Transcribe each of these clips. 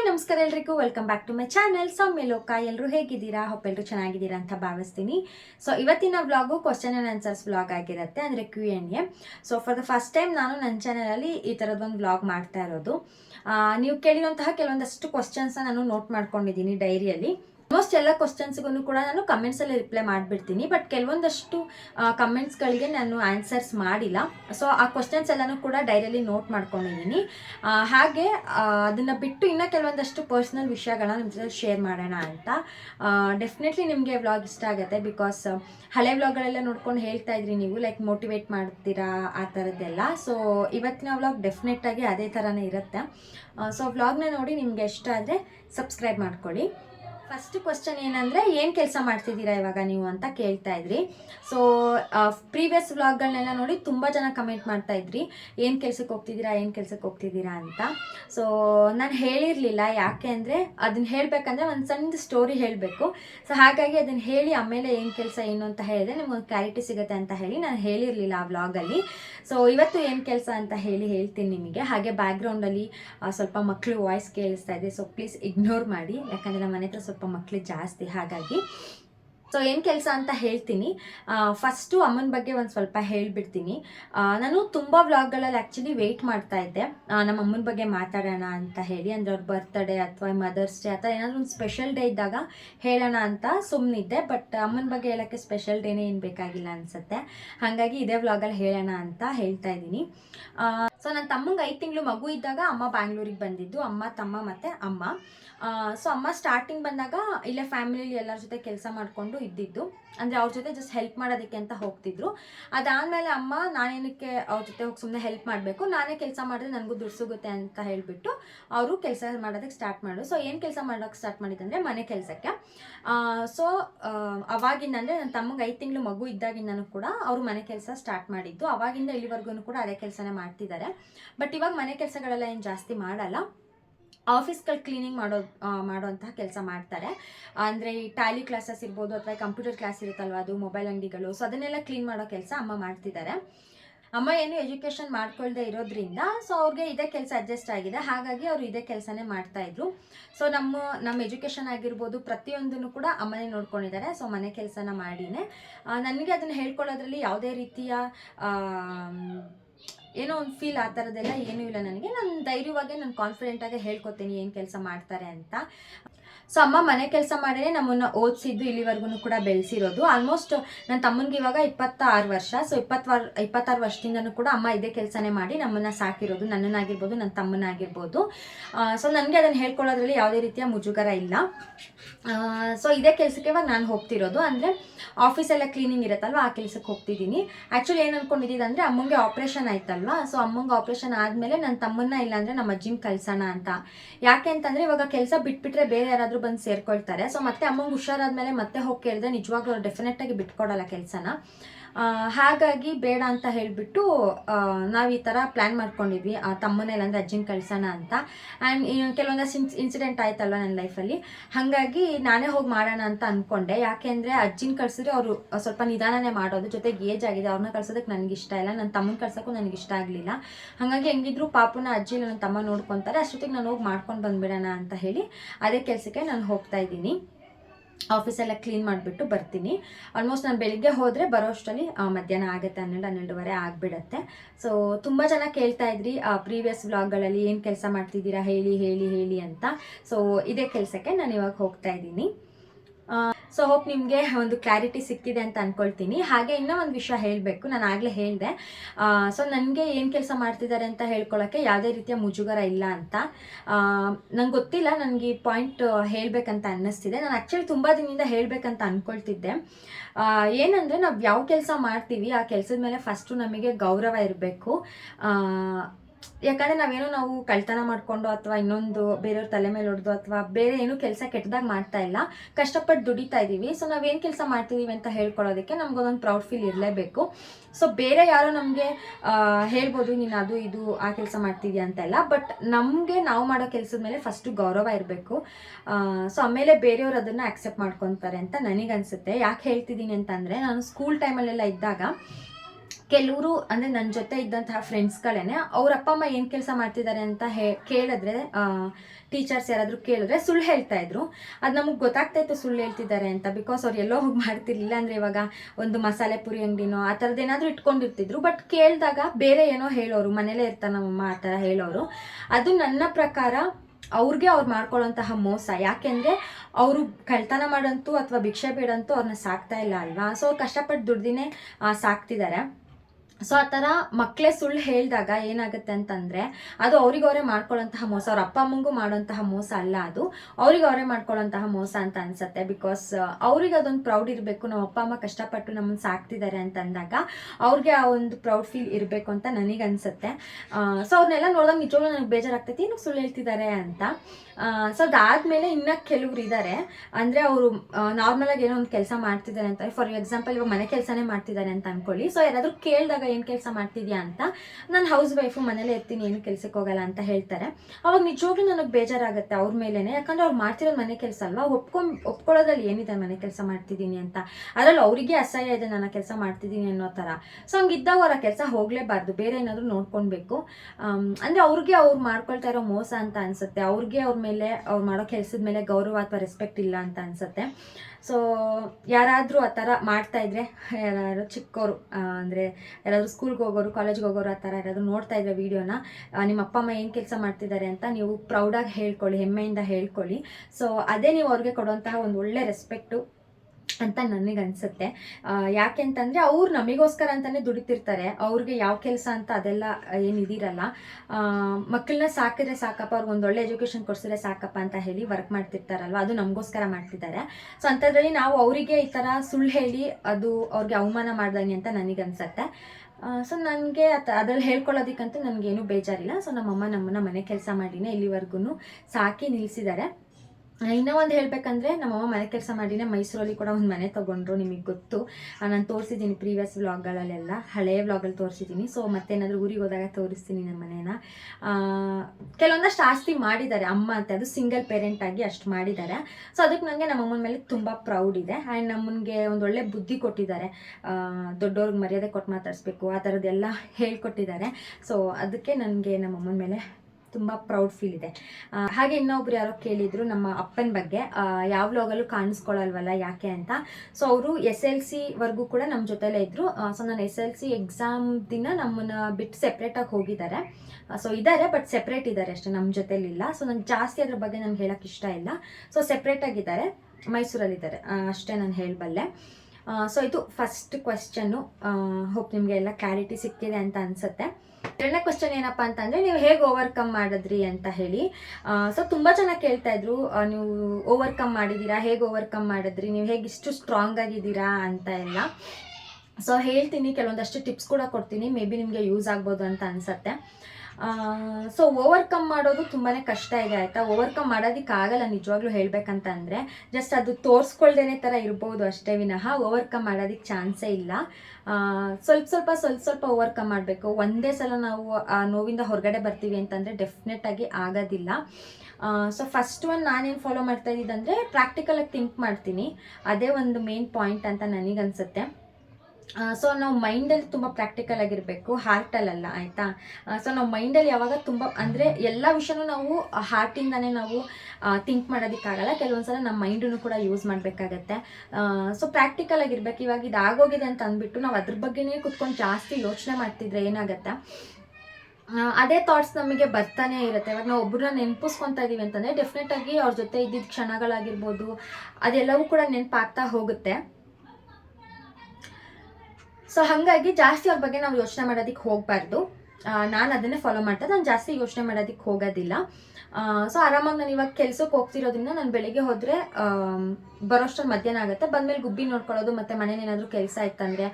Hi, ನಮಸ್ಕಾರ ಎಲ್ರಿಗೂ. Welcome back to my channel Soumya Loka. ಎಲ್ಲರೂ ಹೇಗಿದ್ದೀರಾ? ಹೊಪ್ಪೆಲ್ಲರೂ ಚೆನ್ನಾಗಿದ್ದೀರಾ ಅಂತ ಭಾವಿಸ್ತೀನಿ. ಸೊ ಇವತ್ತಿನ vlog question and answers vlog ಆಗಿರುತ್ತೆ, ಅಂದರೆ Q N A so for the first time ನಾನು ನನ್ನ ಚಾನಲಲ್ಲಿ ಈ ಥರದೊಂದು ವ್ಲಾಗ್ ಮಾಡ್ತಾ ಇರೋದು. ನೀವು ಕೇಳಿರುವಂತಹ ಕೆಲವೊಂದಷ್ಟು ಕ್ವಶನ್ಸ್ನ ನಾನು ನೋಟ್ ಮಾಡ್ಕೊಂಡಿದ್ದೀನಿ ಡೈರಿಯಲ್ಲಿ ಆಲ್ಮೋಸ್ಟ್ ಎಲ್ಲ ಕ್ವಶನ್ಸ್ಗೂ ಕೂಡ ನಾನು ಕಮೆಂಟ್ಸಲ್ಲಿ ರಿಪ್ಲೈ ಮಾಡಿಬಿಡ್ತೀನಿ. ಬಟ್ ಕೆಲವೊಂದಷ್ಟು ಕಮೆಂಟ್ಸ್ಗಳಿಗೆ ನಾನು ಆನ್ಸರ್ಸ್ ಮಾಡಿಲ್ಲ. ಸೊ ಆ ಕ್ವಶನ್ಸ್ ಎಲ್ಲನೂ ಕೂಡ ಡೈರಿಯಲ್ಲಿ ನೋಟ್ ಮಾಡ್ಕೊಂಡಿದ್ದೀನಿ. ಹಾಗೆ ಅದನ್ನು ಬಿಟ್ಟು ಇನ್ನೂ ಕೆಲವೊಂದಷ್ಟು ಪರ್ಸ್ನಲ್ ವಿಷಯಗಳನ್ನ ನಿಮ್ಮ ಜೊತೆ ಶೇರ್ ಮಾಡೋಣ ಅಂತ. ಡೆಫಿನೆಟ್ಲಿ ನಿಮಗೆ ವ್ಲಾಗ್ ಇಷ್ಟ ಆಗುತ್ತೆ ಬಿಕಾಸ್ ಹಳೆ ವ್ಲಾಗ್ಗಳೆಲ್ಲ ನೋಡ್ಕೊಂಡು ಹೇಳ್ತಾ ಇದ್ರಿ ನೀವು ಲೈಕ್ ಮೋಟಿವೇಟ್ ಮಾಡ್ತೀರಾ ಆ ಥರದ್ದೆಲ್ಲ ಸೊ ಇವತ್ತಿನ ವ್ಲಾಗ್ ಡೆಫಿನೆಟ್ಟಾಗಿ ಅದೇ ಥರನೇ ಇರುತ್ತೆ. ಸೊ ವ್ಲಾಗ್ನ ನೋಡಿ ನಿಮಗೆ ಇಷ್ಟ ಆದರೆ ಸಬ್ಸ್ಕ್ರೈಬ್ ಮಾಡ್ಕೊಳ್ಳಿ. ಫಸ್ಟ್ ಕ್ವಶನ್ ಏನಂದರೆ, ಏನು ಕೆಲಸ ಮಾಡ್ತಿದ್ದೀರಾ ಇವಾಗ ನೀವು ಅಂತ ಕೇಳ್ತಾ ಇದ್ರಿ. ಸೊ ಪ್ರೀವಿಯಸ್ ವ್ಲಾಗ್ಗಳನ್ನೆಲ್ಲ ನೋಡಿ ತುಂಬ ಜನ ಕಮೆಂಟ್ ಮಾಡ್ತಾ ಇದ್ರಿ. ಏನು ಕೆಲ್ಸಕ್ಕೆ ಹೋಗ್ತಿದ್ದೀರಾ, ಏನು ಕೆಲ್ಸಕ್ಕೆ ಹೋಗ್ತಿದ್ದೀರಾ ಅಂತ. ಸೊ ನಾನು ಹೇಳಿರಲಿಲ್ಲ ಯಾಕೆ ಅಂದರೆ ಅದನ್ನ ಹೇಳಬೇಕಂದ್ರೆ ಒಂದು ಸಣ್ಣ ಸ್ಟೋರಿ ಹೇಳಬೇಕು. ಸೊ ಹಾಗಾಗಿ ಅದನ್ನು ಹೇಳಿ ಆಮೇಲೆ ಏನು ಕೆಲಸ ಏನು ಅಂತ ಹೇಳಿದ್ರೆ ನಿಮ್ಗೊಂದು ಕ್ಲಾರಿಟಿ ಸಿಗುತ್ತೆ ಅಂತ ಹೇಳಿ ನಾನು ಹೇಳಿರಲಿಲ್ಲ ಆ ವ್ಲಾಗಲ್ಲಿ ಸೊ ಇವತ್ತು ಏನು ಕೆಲಸ ಅಂತ ಹೇಳಿ ಹೇಳ್ತೀನಿ ನಿಮಗೆ. ಹಾಗೆ ಬ್ಯಾಕ್ಗ್ರೌಂಡಲ್ಲಿ ಸ್ವಲ್ಪ ಮಕ್ಕಳು ವಾಯ್ಸ್ ಕೇಳಿಸ್ತಾ ಇದೆ ಸೊ ಪ್ಲೀಸ್ ಇಗ್ನೋರ್ ಮಾಡಿ. ಯಾಕಂದರೆ ನಮ್ಮ ಮನೆ ಹತ್ರ ಸ್ವಲ್ಪ ಮಕ್ಕಳು ಜಾಸ್ತಿ, ಹಾಗಾಗಿ. ಸೊ ಏನು ಕೆಲಸ ಅಂತ ಹೇಳ್ತೀನಿ. ಫಸ್ಟು ಅಮ್ಮನ ಬಗ್ಗೆ ಒಂದು ಸ್ವಲ್ಪ ಹೇಳಿಬಿಡ್ತೀನಿ. ನಾನು ತುಂಬ ವ್ಲಾಗ್ಗಳಲ್ಲಿ ಆ್ಯಕ್ಚುಲಿ ವೆಯ್ಟ್ ಮಾಡ್ತಾ ಇದ್ದೆ. ನಮ್ಮ ಅಮ್ಮನ ಬಗ್ಗೆ ಮಾತಾಡೋಣ ಅಂತ ಹೇಳಿ. ಅಂದರೆ ಅವ್ರ ಬರ್ತ್ಡೇ ಅಥವಾ ಮದರ್ಸ್ ಡೇ ಅಥವಾ ಏನಾದರೂ ಒಂದು ಸ್ಪೆಷಲ್ ಡೇ ಇದ್ದಾಗ ಹೇಳೋಣ ಅಂತ ಸುಮ್ಮನಿದ್ದೆ ಬಟ್ ಅಮ್ಮನ ಬಗ್ಗೆ ಹೇಳೋಕ್ಕೆ ಸ್ಪೆಷಲ್ ಡೇನೇ ಏನು ಬೇಕಾಗಿಲ್ಲ ಅನಿಸುತ್ತೆ. ಹಾಗಾಗಿ ಇದೇ ವ್ಲಾಗಲ್ಲಿ ಹೇಳೋಣ ಅಂತ ಹೇಳ್ತಾ ಇದ್ದೀನಿ. ಸೊ ನನ್ನ ತಮ್ಮಂಗೆ ಐದು ತಿಂಗಳು ಮಗು ಇದ್ದಾಗ ಅಮ್ಮ ಬ್ಯಾಂಗ್ಳೂರಿಗೆ ಬಂದಿದ್ದು, ಅಮ್ಮ, ತಮ್ಮ ಮತ್ತು ಅಮ್ಮ. ಸೊ ಅಮ್ಮ ಸ್ಟಾರ್ಟಿಂಗ್ ಬಂದಾಗ ಇಲ್ಲೇ ಫ್ಯಾಮಿಲಿಲಿ ಎಲ್ಲರ ಜೊತೆ ಕೆಲಸ ಮಾಡಿಕೊಂಡು ಇದ್ದಿದ್ದು. ಅಂದರೆ ಅವ್ರ ಜೊತೆ ಜಸ್ಟ್ ಹೆಲ್ಪ್ ಮಾಡೋದಕ್ಕೆ ಅಂತ ಹೋಗ್ತಿದ್ರು. ಅದಾದಮೇಲೆ ಅಮ್ಮ, ನಾನೇನಕ್ಕೆ ಅವ್ರ ಜೊತೆ ಹೋಗಿ ಸುಮ್ಮನೆ ಹೆಲ್ಪ್ ಮಾಡಬೇಕು, ನಾನೇ ಕೆಲಸ ಮಾಡಿದ್ರೆ ನನಗೂ ದುಡ್ಡು ಸಿಗುತ್ತೆ ಅಂತ ಹೇಳಿಬಿಟ್ಟು ಅವರು ಕೆಲಸ ಮಾಡೋದಕ್ಕೆ ಸ್ಟಾರ್ಟ್ ಮಾಡಿದ್ರು ಸೊ ಏನು ಕೆಲಸ ಮಾಡೋಕ್ಕೆ ಸ್ಟಾರ್ಟ್ ಮಾಡಿದ್ದಂದರೆ ಮನೆ ಕೆಲಸಕ್ಕೆ. ಸೊ ಅವಾಗಿಂದ ಅಂದರೆ ನನ್ನ ತಮ್ಮಗೆ ಐದು ತಿಂಗಳು ಮಗು ಇದ್ದಾಗಿಂದನೂ ಕೂಡ ಅವರು ಮನೆ ಕೆಲಸ ಸ್ಟಾರ್ಟ್ ಮಾಡಿದ್ದು. ಅವಾಗಿಂದ ಇಲ್ಲಿವರೆಗೂ ಕೂಡ ಅದೇ ಕೆಲಸನೇ ಮಾಡ್ತಿದ್ದಾರೆ. ಬಟ್ ಇವಾಗ ಮನೆ ಕೆಲಸಗಳೆಲ್ಲ ಏನು ಜಾಸ್ತಿ ಮಾಡಲ್ಲ. ಆಫೀಸ್ಗಳು ಕ್ಲೀನಿಂಗ್ ಮಾಡೋ ಮಾಡುವಂತಹ ಕೆಲಸ ಮಾಡ್ತಾರೆ. ಅಂದರೆ ಈ ಟ್ಯಾಲಿ ಕ್ಲಾಸಸ್ ಇರ್ಬೋದು ಅಥವಾ ಕಂಪ್ಯೂಟರ್ ಕ್ಲಾಸ್ ಇರುತ್ತಲ್ವ ಅದು, ಮೊಬೈಲ್ ಅಂಗಡಿಗಳು. ಸೊ, ಅದನ್ನೆಲ್ಲ ಕ್ಲೀನ್ ಮಾಡೋ ಕೆಲಸ ಅಮ್ಮ ಮಾಡ್ತಿದ್ದಾರೆ. ಅಮ್ಮ ಏನು ಎಜುಕೇಷನ್ ಮಾಡ್ಕೊಳ್ದೆ ಇರೋದ್ರಿಂದ, ಸೊ, ಅವ್ರಿಗೆ ಇದೇ ಕೆಲಸ ಅಡ್ಜಸ್ಟ್ ಆಗಿದೆ. ಹಾಗಾಗಿ ಅವರು ಇದೇ ಕೆಲಸನೇ ಮಾಡ್ತಾ ಇದ್ರು. ಸೊ, ನಮ್ಮ ನಮ್ಮ ಎಜುಕೇಷನ್ ಆಗಿರ್ಬೋದು ಪ್ರತಿಯೊಂದನ್ನು ಕೂಡ ಅಮ್ಮನೇ ನೋಡ್ಕೊಂಡಿದ್ದಾರೆ. ಸೊ, ಮನೆ ಕೆಲಸನ ಮಾಡಿನೇ. ನನಗೆ ಅದನ್ನು ಹೇಳ್ಕೊಳ್ಳೋದ್ರಲ್ಲಿ ಯಾವುದೇ ರೀತಿಯ ಏನೋ ಒಂದು ಫೀಲ್ ಆ ಥರದ್ದೆಲ್ಲ ಏನೂ ಇಲ್ಲ ನನಗೆ. ನಾನು ಧೈರ್ಯವಾಗಿ ನಾನು ಕಾನ್ಫಿಡೆಂಟಾಗಿ ಹೇಳ್ಕೊತೀನಿ ಏನು ಕೆಲಸ ಮಾಡ್ತಾರೆ ಅಂತ. ಸೊ ಅಮ್ಮ ಮನೆ ಕೆಲಸ ಮಾಡೇ ನಮ್ಮನ್ನು ಓದಿಸಿದ್ದು ಇಲ್ಲಿವರೆಗೂ ಕೂಡ ಬೆಳೆಸಿರೋದು. ಆಲ್ಮೋಸ್ಟ್ ನನ್ನ ತಮ್ಮನಿಗೆ ಇವಾಗ ಇಪ್ಪತ್ತಾರು ವರ್ಷ. ಸೊ ಇಪ್ಪತ್ತಾರು ಇಪ್ಪತ್ತಾರು ವರ್ಷದಿಂದನೂ ಕೂಡ ಅಮ್ಮ ಇದೇ ಕೆಲಸನೇ ಮಾಡಿ ನಮ್ಮನ್ನು ಸಾಕಿರೋದು. ನನ್ನನ್ನಾಗಿರ್ಬೋದು ನನ್ನ ತಮ್ಮನಾಗಿರ್ಬೋದು ಸೊ ನನಗೆ ಅದನ್ನು ಹೇಳ್ಕೊಳ್ಳೋದ್ರಲ್ಲಿ ಯಾವುದೇ ರೀತಿಯ ಮುಜುಗರ ಇಲ್ಲ. ಸೊ ಇದೇ ಕೆಲಸಕ್ಕೆ ಇವಾಗ ನಾನು ಹೋಗ್ತಿರೋದು. ಅಂದರೆ ಆಫೀಸೆಲ್ಲ ಕ್ಲೀನಿಂಗ್ ಇರುತ್ತಲ್ವ, ಆ ಕೆಲಸಕ್ಕೆ ಹೋಗ್ತಿದ್ದೀನಿ. ಆ್ಯಕ್ಚುಲಿ ಏನು ಅಂದ್ಕೊಂಡಿದ್ದೀನಿ ಅಂದರೆ ಅಮ್ಮಂಗೆ ಆಪ್ರೇಷನ್ ಆಯ್ತಲ್ವಾ? ಸೊ ಅಮ್ಮಂಗೆ ಆಪ್ರೇಷನ್ ಆದಮೇಲೆ ನನ್ನ ತಮ್ಮನ್ನ ಇಲ್ಲಾಂದರೆ ನಮ್ಮ ಅಜ್ಜಿನ ಕಳ್ಸೋಣ ಅಂತ. ಯಾಕೆ ಅಂತಂದರೆ ಇವಾಗ ಕೆಲಸ ಬಿಟ್ಬಿಟ್ರೆ ಬೇರೆ ಯಾರಾದರೂ ಬಂದು ಸೇರ್ಕೊಳ್ತಾರೆ. ಸೊ ಮತ್ತೆ ಅಮ್ಮಂಗೆ ಹುಷಾರಾದ್ಮೇಲೆ ಮತ್ತೆ ಹೋಗಿ ಕೇಳಿದ್ರೆ ನಿಜವಾಗ್ಲೂ ಅವ್ರು ಡೆಫಿನೆಟ್ಟಾಗಿ ಬಿಟ್ಕೊಡಲ್ಲ ಕೆಲಸನ. ಹಾಗಾಗಿ ಬೇಡ ಅಂತ ಹೇಳಿಬಿಟ್ಟು ನಾವು ಈ ಥರ ಪ್ಲ್ಯಾನ್ ಮಾಡ್ಕೊಂಡಿದ್ವಿ. ಆ ತಮ್ಮನೇ ಇಲ್ಲಾಂದ್ರೆ ಅಜ್ಜಿನ ಕಳ್ಸೋಣ ಅಂತ. ಆ್ಯಂಡ್ ಕೆಲವೊಂದಷ್ಟು ಇನ್ಸ್ ಇನ್ಸಿಡೆಂಟ್ ಆಯ್ತಲ್ವ ನನ್ನ ಲೈಫಲ್ಲಿ ಹಾಗಾಗಿ ನಾನೇ ಹೋಗಿ ಮಾಡೋಣ ಅಂತ ಅಂದ್ಕೊಂಡೆ ಯಾಕೆಂದರೆ ಅಜ್ಜಿನ ಕಳ್ಸಿದ್ರೆ ಅವರು ಸ್ವಲ್ಪ ನಿಧಾನನೇ ಮಾಡೋದು, ಜೊತೆಗೆ ಏಜ್ ಆಗಿದೆ. ಅವ್ರನ್ನ ಕಳ್ಸೋದಕ್ಕೆ ನನಗೆ ಇಷ್ಟ ಇಲ್ಲ. ನನ್ನ ತಮ್ಮನ ಕಳ್ಸೋಕ್ಕೂ ನನಗೆ ಇಷ್ಟ ಆಗಲಿಲ್ಲ. ಹಾಗಾಗಿ ಹೆಂಗಿದ್ರು ಪಾಪುನ ಅಜ್ಜಿ ನನ್ನ ತಮ್ಮ ನೋಡ್ಕೊತಾರೆ. ಅಷ್ಟೊತ್ತಿಗೆ ನಾನು ಹೋಗಿ ಮಾಡ್ಕೊಂಡು ಬಂದ್ಬಿಡೋಣ ಅಂತ ಹೇಳಿ, ಅದೇ ಕೆಲಸಕ್ಕೆ ನಾನು ಹೋಗ್ತಾ ಇದ್ದೀನಿ. ಆಫೀಸೆಲ್ಲ ಕ್ಲೀನ್ ಮಾಡಿಬಿಟ್ಟು ಬರ್ತೀನಿ. ಆಲ್ಮೋಸ್ಟ್ ನಾನು ಬೆಳಿಗ್ಗೆ ಹೋದರೆ ಬರೋಷ್ಟರಲ್ಲಿ ಆ, ಮಧ್ಯಾಹ್ನ ಆಗುತ್ತೆ ಹನ್ನೆರಡು ಹನ್ನೆರಡುವರೆ ಆಗಿಬಿಡತ್ತೆ. ಸೊ ತುಂಬ ಜನ ಕೇಳ್ತಾ ಇದ್ರಿ ಪ್ರೀವಿಯಸ್ ವ್ಲಾಗ್ಗಳಲ್ಲಿ ಏನು ಕೆಲಸ ಮಾಡ್ತಿದ್ದೀರಾ ಹೇಳಿ ಹೇಳಿ ಹೇಳಿ ಅಂತ. ಸೊ ಇದೇ ಕೆಲಸಕ್ಕೆ ನಾನು ಇವಾಗ ಹೋಗ್ತಾ ಇದ್ದೀನಿ. ಸೊ ಹೋಪ್ ನಿಮಗೆ ಒಂದು ಕ್ಲಾರಿಟಿ ಸಿಕ್ಕಿದೆ ಅಂತ ಅಂದ್ಕೊಳ್ತೀನಿ ಹಾಗೆ ಇನ್ನೂ ಒಂದು ವಿಷಯ ಹೇಳಬೇಕು, ನಾನು ಆಗಲೇ ಹೇಳಿದೆ. ಸೊ ನನಗೆ ಏನು ಕೆಲಸ ಮಾಡ್ತಿದ್ದಾರೆ ಅಂತ ಹೇಳ್ಕೊಳ್ಳೋಕ್ಕೆ ಯಾವುದೇ ರೀತಿಯ ಮುಜುಗರ ಇಲ್ಲ ಅಂತ. ನಂಗೆ ಗೊತ್ತಿಲ್ಲ, ನನಗೆ ಈ ಪಾಯಿಂಟ್ ಹೇಳಬೇಕಂತ ಅನ್ನಿಸ್ತಿದೆ. ನಾನು ಆ್ಯಕ್ಚುಲಿ ತುಂಬ ದಿನದಿಂದ ಹೇಳಬೇಕಂತ ಅಂದ್ಕೊಳ್ತಿದ್ದೆ ಏನಂದರೆ ನಾವು ಯಾವ ಕೆಲಸ ಮಾಡ್ತೀವಿ, ಆ ಕೆಲಸದ ಮೇಲೆ ಫಸ್ಟು ನಮಗೆ ಗೌರವ ಇರಬೇಕು. ಯಾಕಂದರೆ ನಾವೇನೋ ನಾವು ಕಳ್ತನ ಮಾಡಿಕೊಂಡು ಅಥವಾ ಇನ್ನೊಂದು ಬೇರೆಯವ್ರ ತಲೆ ಮೇಲೆ ಹೊಡೆದು ಅಥವಾ ಬೇರೆ ಏನೂ ಕೆಲಸ ಕೆಟ್ಟದಾಗ ಮಾಡ್ತಾ ಇಲ್ಲ ಕಷ್ಟಪಟ್ಟು ದುಡಿತಾ ಇದ್ದೀವಿ ಸೊ ನಾವೇನು ಕೆಲಸ ಮಾಡ್ತಿದ್ದೀವಿ ಅಂತ ಹೇಳ್ಕೊಳ್ಳೋದಕ್ಕೆ ನಮ್ಗೊಂದೊಂದು ಪ್ರೌಡ್ ಫೀಲ್ ಇರಲೇಬೇಕು. ಸೊ ಬೇರೆ ಯಾರೋ ನಮಗೆ ಹೇಳ್ಬೋದು, ನೀನು ಅದು ಇದು ಆ ಕೆಲಸ ಮಾಡ್ತಿದ್ಯಾ ಅಂತೆಲ್ಲ ಬಟ್ ನಮಗೆ ನಾವು ಮಾಡೋ ಕೆಲಸದ ಮೇಲೆ ಫಸ್ಟು ಗೌರವ ಇರಬೇಕು. ಸೊ ಆಮೇಲೆ ಬೇರೆಯವ್ರು ಅದನ್ನು ಆಕ್ಸೆಪ್ಟ್ ಮಾಡ್ಕೊತಾರೆ ಅಂತ ನನಗನ್ಸುತ್ತೆ. ಯಾಕೆ ಹೇಳ್ತಿದ್ದೀನಿ ಅಂತಂದರೆ, ನಾನು ಸ್ಕೂಲ್ ಟೈಮಲ್ಲೆಲ್ಲ ಇದ್ದಾಗ ಕೆಲವರು ಅಂದರೆ ನನ್ನ ಜೊತೆ ಇದ್ದಂತಹ ಫ್ರೆಂಡ್ಸ್ಗಳೇನೆ ಅವ್ರ ಅಪ್ಪ ಅಮ್ಮ ಏನು ಕೆಲಸ ಮಾಡ್ತಿದ್ದಾರೆ ಅಂತ ಹೇ, ಕೇಳಿದ್ರೆ ಟೀಚರ್ಸ್ ಯಾರಾದರೂ ಕೇಳಿದ್ರೆ ಸುಳ್ಳು ಹೇಳ್ತಾ ಇದ್ರು. ಅದು ನಮಗೆ ಗೊತ್ತಾಗ್ತಾ ಇತ್ತು ಸುಳ್ಳು ಹೇಳ್ತಿದ್ದಾರೆ ಅಂತ ಬಿಕಾಸ್ ಅವ್ರು ಎಲ್ಲೋ ಹೋಗಿ ಮಾಡ್ತಿರ್ಲಿಲ್ಲ ಅಂದರೆ ಇವಾಗ ಒಂದು ಮಸಾಲೆ ಪುರಿ ಅಂಗಡಿನೋ, ಆ ಥರದ್ದು ಏನಾದರೂ ಇಟ್ಕೊಂಡಿರ್ತಿದ್ರು. ಬಟ್ ಕೇಳಿದಾಗ ಬೇರೆ ಏನೋ ಹೇಳೋರು, ಮನೇಲೇ ಇರ್ತಾರೆ ನಮ್ಮಮ್ಮ ಆ ಥರ ಹೇಳೋರು. ಅದು ನನ್ನ ಪ್ರಕಾರ ಅವ್ರಿಗೆ ಅವ್ರು ಮಾಡ್ಕೊಳ್ಳೋಂತಹ ಮೋಸ. ಯಾಕೆಂದ್ರೆ ಅವರು ಕಳ್ತನ ಮಾಡಂತೂ ಅಥವಾ ಭಿಕ್ಷೆ ಬೇಡಂತೂ ಅವ್ರನ್ನ ಸಾಕ್ತಾ ಇಲ್ಲ ಅಲ್ವಾ? ಸೊ ಅವ್ರು ಕಷ್ಟಪಟ್ಟು ದುಡ್ದಿನೇ ಸಾಕ್ತಿದ್ದಾರೆ ಸೊ ಆ ಥರ ಮಕ್ಕಳೇ ಸುಳ್ಳು ಹೇಳಿದಾಗ ಏನಾಗುತ್ತೆ ಅಂತಂದರೆ, ಅದು ಅವ್ರಿಗೆ ಅವರೇ ಮಾಡ್ಕೊಳ್ಳೋಂತಹ ಮೋಸ, ಅವ್ರ ಅಪ್ಪ ಅಮ್ಮಂಗೂ ಮಾಡೋಂತಹ ಮೋಸ ಅಲ್ಲ ಅದು. ಅವ್ರಿಗೆ ಅವರೇ ಮಾಡ್ಕೊಳ್ಳೋಂತಹ ಮೋಸ ಅಂತ ಅನ್ಸುತ್ತೆ. ಬಿಕಾಸ್ ಅವ್ರಿಗೆ ಅದೊಂದು ಪ್ರೌಡ್ ಇರಬೇಕು. ನಮ್ಮ ಅಪ್ಪ ಅಮ್ಮ ಕಷ್ಟಪಟ್ಟು ನಮ್ಮನ್ನು ಸಾಕ್ತಿದ್ದಾರೆ ಅಂತ ಅಂದಾಗ ಅವ್ರಿಗೆ ಆ ಒಂದು ಪ್ರೌಡ್ ಫೀಲ್ ಇರಬೇಕು ಅಂತ ನನಗೆ ಅನ್ಸುತ್ತೆ. ಸೊ ಅವ್ರನ್ನೆಲ್ಲ ನೋಡಿದಾಗ ನಿಜವಾಗ್ಲೂ ನನಗೆ ಬೇಜಾರಾಗ್ತೈತಿ. ಏನಕ್ಕೆ ಸುಳ್ಳು ಹೇಳ್ತಿದ್ದಾರೆ ಅಂತ. ಸೊ ಅದಾದಮೇಲೆ ಇನ್ನೂ ಕೆಲವ್ರು ಇದ್ದಾರೆ ಅಂದರೆ ಅವರು ನಾರ್ಮಲಾಗಿ ಏನೋ ಒಂದು ಕೆಲಸ ಮಾಡ್ತಿದ್ದಾರೆ ಅಂತ. ಫಾರ್ ಎಕ್ಸಾಂಪಲ್ ಇವಾಗ ಮನೆ ಕೆಲಸನೇ ಮಾಡ್ತಿದ್ದಾರೆ ಅಂತ ಅನ್ಕೊಳ್ಳಿ. ಸೊ ಯಾರಾದರೂ ಕೇಳಿದಾಗ ಏನು ಕೆಲಸ ಮಾಡ್ತಿದ್ಯಾ ಅಂತ, ನಾನು ಹೌಸ್ ವೈಫು ಮನೇಲೇ ಇರ್ತೀನಿ, ಏನು ಕೆಲಸಕ್ಕೆ ಹೋಗಲ್ಲ ಅಂತ ಹೇಳ್ತಾರೆ. ಅವಾಗ ನಿಜವಾಗ್ಲೂ ನನಗೆ ಬೇಜಾರಾಗುತ್ತೆ ಅವ್ರ ಮೇಲೇ ಯಾಕಂದ್ರೆ ಅವ್ರು ಮಾಡ್ತಿರೋದು ಮನೆ ಕೆಲಸ ಅಲ್ವಾ? ಒಪ್ಕೊಂಡು ಒಪ್ಕೊಳ್ಳೋದ್ರಲ್ಲಿ ಏನಿದೆ ಮನೆ ಕೆಲಸ ಮಾಡ್ತಿದ್ದೀನಿ ಅಂತ? ಅದರಲ್ಲಿ ಅವರಿಗೆ ಅಸಹ್ಯ ಇದೆ, ನಾನು ಕೆಲಸ ಮಾಡ್ತಿದ್ದೀನಿ ಅನ್ನೋ ಥರ. ಸೊ ಹಂಗಿದ್ದಾಗ ಆ ಕೆಲಸ ಹೋಗಲೇಬಾರ್ದು, ಬೇರೆ ಏನಾದರೂ ನೋಡ್ಕೊಳ್ಬೇಕು ಅಂದ್ರೆ ಅವ್ರಿಗೆ ಅವ್ರು ಮಾಡ್ಕೊಳ್ತಾ ಇರೋ ಮೋಸ ಅಂತ ಅನ್ಸುತ್ತೆ. ಅವ್ರಿಗೆ ಅವ್ರ ಮೇಲೆ, ಅವ್ರು ಮಾಡೋ ಕೆಲಸದ ಮೇಲೆ ಗೌರವ ಅಥವಾ ರೆಸ್ಪೆಕ್ಟ್ ಇಲ್ಲ ಅಂತ ಅನ್ಸುತ್ತೆ. ಸೊ ಯಾರಾದರೂ ಆ ಥರ ಮಾಡ್ತಾ ಇದ್ರೆ ಯಾರು ಚಿಕ್ಕವರು ಅಂದರೆ ಯಾರಾದರೂ ಸ್ಕೂಲ್ಗೆ ಹೋಗೋರು ಕಾಲೇಜ್ಗೆ ಹೋಗೋರು ಆ ಥರ ಯಾರಾದರೂ ನೋಡ್ತಾ ಇದ್ರೆ ವೀಡಿಯೋನ ನಿಮ್ಮ ಅಪ್ಪ ಅಮ್ಮ ಏನು ಕೆಲಸ ಮಾಡ್ತಿದ್ದಾರೆ ಅಂತ ನೀವು ಪ್ರೌಡಾಗಿ ಹೇಳ್ಕೊಳ್ಳಿ, ಹೆಮ್ಮೆಯಿಂದ ಹೇಳ್ಕೊಳ್ಳಿ. ಸೊ ಅದೇ ನೀವು ಅವ್ರಿಗೆ ಕೊಡುವಂತಹ ಒಂದು ಒಳ್ಳೆ ರೆಸ್ಪೆಕ್ಟು ಅಂತ ನನಗೆ ಅನ್ಸುತ್ತೆ ಯಾಕೆ ಅಂತಂದರೆ ಅವ್ರು ನಮಗೋಸ್ಕರ ಅಂತಲೇ ದುಡಿತಿರ್ತಾರೆ. ಅವ್ರಿಗೆ ಯಾವ ಕೆಲಸ ಅಂತ ಅದೆಲ್ಲ ಏನಿದಿರಲ್ಲ. ಮಕ್ಕಳನ್ನ ಸಾಕಿದ್ರೆ ಸಾಕಪ್ಪ, ಅವ್ರಿಗೆ ಒಂದು ಒಳ್ಳೆ ಎಜುಕೇಷನ್ ಕೊಡಿಸಿದ್ರೆ ಸಾಕಪ್ಪ ಅಂತ ಹೇಳಿ ವರ್ಕ್ ಮಾಡ್ತಿರ್ತಾರಲ್ವ? ಅದು ನಮಗೋಸ್ಕರ ಮಾಡ್ತಿದ್ದಾರೆ. ಸೊ ಅಂಥದ್ರಲ್ಲಿ ನಾವು ಅವರಿಗೆ ಈ ಥರ ಸುಳ್ಳು ಹೇಳಿ ಅದು ಅವ್ರಿಗೆ ಅವಮಾನ ಮಾಡ್ದಂಗೆ ಅಂತ ನನಗೆ ಅನ್ಸುತ್ತೆ ಸೊ ನನಗೆ ಅದ್ರಲ್ಲಿ ಹೇಳ್ಕೊಳ್ಳೋದಕ್ಕಂತೂ ನನಗೇನು ಬೇಜಾರಿಲ್ಲ. ಸೊ ನಮ್ಮಮ್ಮ ನಮ್ಮನ್ನ ಮನೆ ಕೆಲಸ ಮಾಡಿನೇ ಇಲ್ಲಿವರೆಗೂ ಸಾಕಿ ನಿಲ್ಲಿಸಿದ್ದಾರೆ ಇನ್ನೂ ಒಂದು ಹೇಳಬೇಕಂದ್ರೆ ನಮ್ಮಮ್ಮ ಮನೆ ಕೆಲಸ ಮಾಡಿನೇ ಮೈಸೂರಲ್ಲಿ ಕೂಡ ಒಂದು ಮನೆ ತೊಗೊಂಡ್ರು ನಿಮಗೆ ಗೊತ್ತು. ನಾನು ತೋರಿಸಿದ್ದೀನಿ ಪ್ರೀವಿಯಸ್ ವ್ಲಾಗ್ಗಳಲ್ಲೆಲ್ಲ ಹಳೆಯ ವ್ಲಾಗಲ್ಲಿ ತೋರಿಸಿದ್ದೀನಿ. ಸೊ ಮತ್ತೇನಾದರೂ ಊರಿಗೆ ಹೋದಾಗ ತೋರಿಸ್ತೀನಿ ನಮ್ಮ ಮನೇನ. ಕೆಲವೊಂದಷ್ಟು ಆಸ್ತಿ ಮಾಡಿದ್ದಾರೆ ಅಮ್ಮ ಅಂತ. ಅದು ಸಿಂಗಲ್ ಪೇರೆಂಟ್ ಆಗಿ ಅಷ್ಟು ಮಾಡಿದ್ದಾರೆ. ಸೊ ಅದಕ್ಕೆ ನನಗೆ ನಮ್ಮಮ್ಮನ ಮೇಲೆ ತುಂಬ ಪ್ರೌಡ್ ಇದೆ. ಆ್ಯಂಡ್ ನಮ್ಮನಿಗೆ ಒಂದು ಒಳ್ಳೆ ಬುದ್ಧಿ ಕೊಟ್ಟಿದ್ದಾರೆ. ದೊಡ್ಡವ್ರಿಗೆ ಮರ್ಯಾದೆ ಕೊಟ್ಟು ಮಾತಾಡಿಸ್ಬೇಕು, ಆ ಥರದ್ದೆಲ್ಲ ಹೇಳ್ಕೊಟ್ಟಿದ್ದಾರೆ. ಸೊ ಅದಕ್ಕೆ ನನಗೆ ನಮ್ಮಮ್ಮನ ಮೇಲೆ ತುಂಬ ಪ್ರೌಡ್ ಫೀಲ್ ಇದೆ. ಹಾಗೆ ಇನ್ನೊಬ್ರು ಯಾರೋ ಕೇಳಿದ್ರು ನಮ್ಮ ಅಪ್ಪನ ಬಗ್ಗೆ ಯಾವ ಲೋಗಲ್ಲೂ ಕಾಣಿಸ್ಕೊಳ್ಳಲ್ವಲ್ಲ ಯಾಕೆ ಅಂತ. ಸೊ ಅವರು ಎಸ್ ಎಲ್ ಸಿವರೆಗೂ ಕೂಡ ನಮ್ಮ ಜೊತೆಲೇ ಇದ್ದರು ಸೊ ನಾನು ಎಸ್ ಎಲ್ ಸಿ ಎಕ್ಸಾಮ್ ದಿನ ನಮ್ಮನ್ನ ಬಿಟ್ಟು ಸೆಪ್ರೇಟಾಗಿ ಹೋಗಿದ್ದಾರೆ. ಸೊ ಇದ್ದಾರೆ ಬಟ್ ಸೆಪ್ರೇಟ್ ಇದ್ದಾರೆ ಅಷ್ಟೇ ನಮ್ಮ ಜೊತೆಲಿಲ್ಲ. ಸೊ ನಂಗೆ ಜಾಸ್ತಿ ಅದ್ರ ಬಗ್ಗೆ ನಂಗೆ ಹೇಳೋಕ್ಕೆ ಇಷ್ಟ ಇಲ್ಲ. ಸೊ ಸೆಪ್ರೇಟಾಗಿದ್ದಾರೆ ಮೈಸೂರಲ್ಲಿದ್ದಾರೆ. ಅಷ್ಟೇ ನಾನು ಹೇಳಬಲ್ಲೆ. ಸೊ ಇದು ಫಸ್ಟ್ ಕ್ವೆಶನು ಹೋಪ್ ನಿಮಗೆ ಎಲ್ಲ ಕ್ಲಾರಿಟಿ ಸಿಕ್ಕಿದೆ ಅಂತ ಅನಿಸುತ್ತೆ. ಎರಡನೇ ಕ್ವಶನ್ ಏನಪ್ಪ ಅಂತಂದರೆ, ನೀವು ಹೇಗೆ ಓವರ್ಕಮ್ ಮಾಡಿದ್ರಿ ಅಂತ ಹೇಳಿ. ಸೊ ತುಂಬ ಜನ ಕೇಳ್ತಾ ಇದ್ರು ನೀವು ಓವರ್ಕಮ್ ಮಾಡಿದ್ದೀರಾ, ಹೇಗೆ ಓವರ್ಕಮ್ ಮಾಡಿದ್ರಿ, ನೀವು ಹೇಗೆ ಇಷ್ಟು ಸ್ಟ್ರಾಂಗ್ ಆಗಿದ್ದೀರಾ ಅಂತ ಎಲ್ಲ. ಸೊ ಹೇಳ್ತೀನಿ, ಕೆಲವೊಂದಷ್ಟು ಟಿಪ್ಸ್ ಕೂಡ ಕೊಡ್ತೀನಿ ಮೇ ಬಿ ನಿಮಗೆ ಯೂಸ್ ಆಗ್ಬೋದು ಅಂತ ಅನಿಸತ್ತೆ. ಸೊ ಓವರ್ಕಮ್ ಮಾಡೋದು ತುಂಬಾ ಕಷ್ಟ ಇದೆ ಆಯಿತಾ? ಓವರ್ಕಮ್ ಮಾಡೋದಕ್ಕಾಗಲ್ಲ ನಿಜವಾಗ್ಲೂ ಹೇಳ್ಬೇಕಂತ ಅಂದರೆ ಜಸ್ಟ್ ಅದು ತೋರಿಸ್ಕೊಳ್ದೇನೆ ಥರ ಇರ್ಬೋದು ಅಷ್ಟೇ ವಿನಃ ಓವರ್ಕಮ್ ಮಾಡೋದಕ್ಕೆ ಚಾನ್ಸೇ ಇಲ್ಲ. ಸ್ವಲ್ಪ ಸ್ವಲ್ಪ ಸ್ವಲ್ಪ ಸ್ವಲ್ಪ ಓವರ್ಕಮ್ ಮಾಡಬೇಕು. ಒಂದೇ ಸಲ ನಾವು ಆ ನೋವಿಂದ ಹೊರಗಡೆ ಬರ್ತೀವಿ ಅಂತಂದರೆ ಡೆಫಿನೆಟ್ ಆಗಿ ಆಗೋದಿಲ್ಲ. ಸೊ ಫಸ್ಟ್ ಒನ್ ನಾನೇನು ಫಾಲೋ ಮಾಡ್ತಾ ಇದ್ದಿದ್ದಂದರೆ ಪ್ರಾಕ್ಟಿಕಲಾಗಿ ಥಿಂಕ್ ಮಾಡ್ತೀನಿ. ಅದೇ ಒಂದು ಮೇನ್ ಪಾಯಿಂಟ್ ಅಂತ ನನಗನ್ಸುತ್ತೆ. ಸೊ ನಾವು ಮೈಂಡಲ್ಲಿ ತುಂಬ ಪ್ರಾಕ್ಟಿಕಲ್ ಆಗಿರಬೇಕು ಹಾರ್ಟಲ್ಲಲ್ಲ ಆಯಿತಾ? ಸೊ ನಾವು ಮೈಂಡಲ್ಲಿ ಯಾವಾಗ ತುಂಬ, ಅಂದರೆ ಎಲ್ಲ ವಿಷಯನೂ ನಾವು ಹಾರ್ಟಿಂದನೇ ನಾವು ಥಿಂಕ್ ಮಾಡೋದಕ್ಕಾಗಲ್ಲ. ಕೆಲವೊಂದು ಸಲ ನಮ್ಮ ಮೈಂಡನ್ನು ಕೂಡ ಯೂಸ್ ಮಾಡಬೇಕಾಗತ್ತೆ. ಸೊ ಪ್ರಾಕ್ಟಿಕಲ್ ಆಗಿರ್ಬೇಕು. ಇವಾಗ ಇದು ಆಗೋಗಿದೆ ಅಂತ ಅಂದ್ಬಿಟ್ಟು ನಾವು ಅದ್ರ ಬಗ್ಗೆನೇ ಕುತ್ಕೊಂಡು ಜಾಸ್ತಿ ಯೋಚನೆ ಮಾಡ್ತಿದ್ರೆ ಏನಾಗುತ್ತೆ? ಅದೇ ಥಾಟ್ಸ್ ನಮಗೆ ಬರ್ತಾನೆ ಇರುತ್ತೆ. ಇವಾಗ ನಾವು ಒಬ್ಬರನ್ನ ನೆನಪಿಸ್ಕೊತಾ ಇದ್ದೀವಿ ಅಂತಂದರೆ ಡೆಫಿನೆಟ್ ಆಗಿ ಅವ್ರ ಜೊತೆ ಇದ್ದಿದ್ದ ಕ್ಷಣಗಳಾಗಿರ್ಬೋದು, ಅದೆಲ್ಲವೂ ಕೂಡ ನೆನಪಾಗ್ತಾ ಹೋಗುತ್ತೆ. ಸೊ ಹಾಗಾಗಿ ಜಾಸ್ತಿ ಅವ್ರ ಬಗ್ಗೆ ನಾವು ಯೋಚನೆ ಮಾಡೋದಕ್ಕೆ ಹೋಗಬಾರ್ದು. ನಾನು ಅದನ್ನೇ ಫಾಲೋ ಮಾಡ್ತಾ, ನಾನು ಜಾಸ್ತಿ ಯೋಚನೆ ಮಾಡೋದಕ್ಕೆ ಹೋಗೋದಿಲ್ಲ. ಸೊ ಆರಾಮಾಗಿ ನಾನು ಇವಾಗ ಕೆಲ್ಸಕ್ಕೆ ಹೋಗ್ತಿರೋದ್ರಿಂದ ನಾನು ಬೆಳಿಗ್ಗೆ ಹೋದರೆ ಬರೋಷ್ಟರಲ್ಲಿ ಮಧ್ಯಾಹ್ನ ಆಗುತ್ತೆ. ಬಂದಮೇಲೆ ಗುಬ್ಬಿ ನೋಡ್ಕೊಳ್ಳೋದು, ಮತ್ತು ಏನಾದರೂ ಕೆಲಸ ಇತ್ತಂದರೆ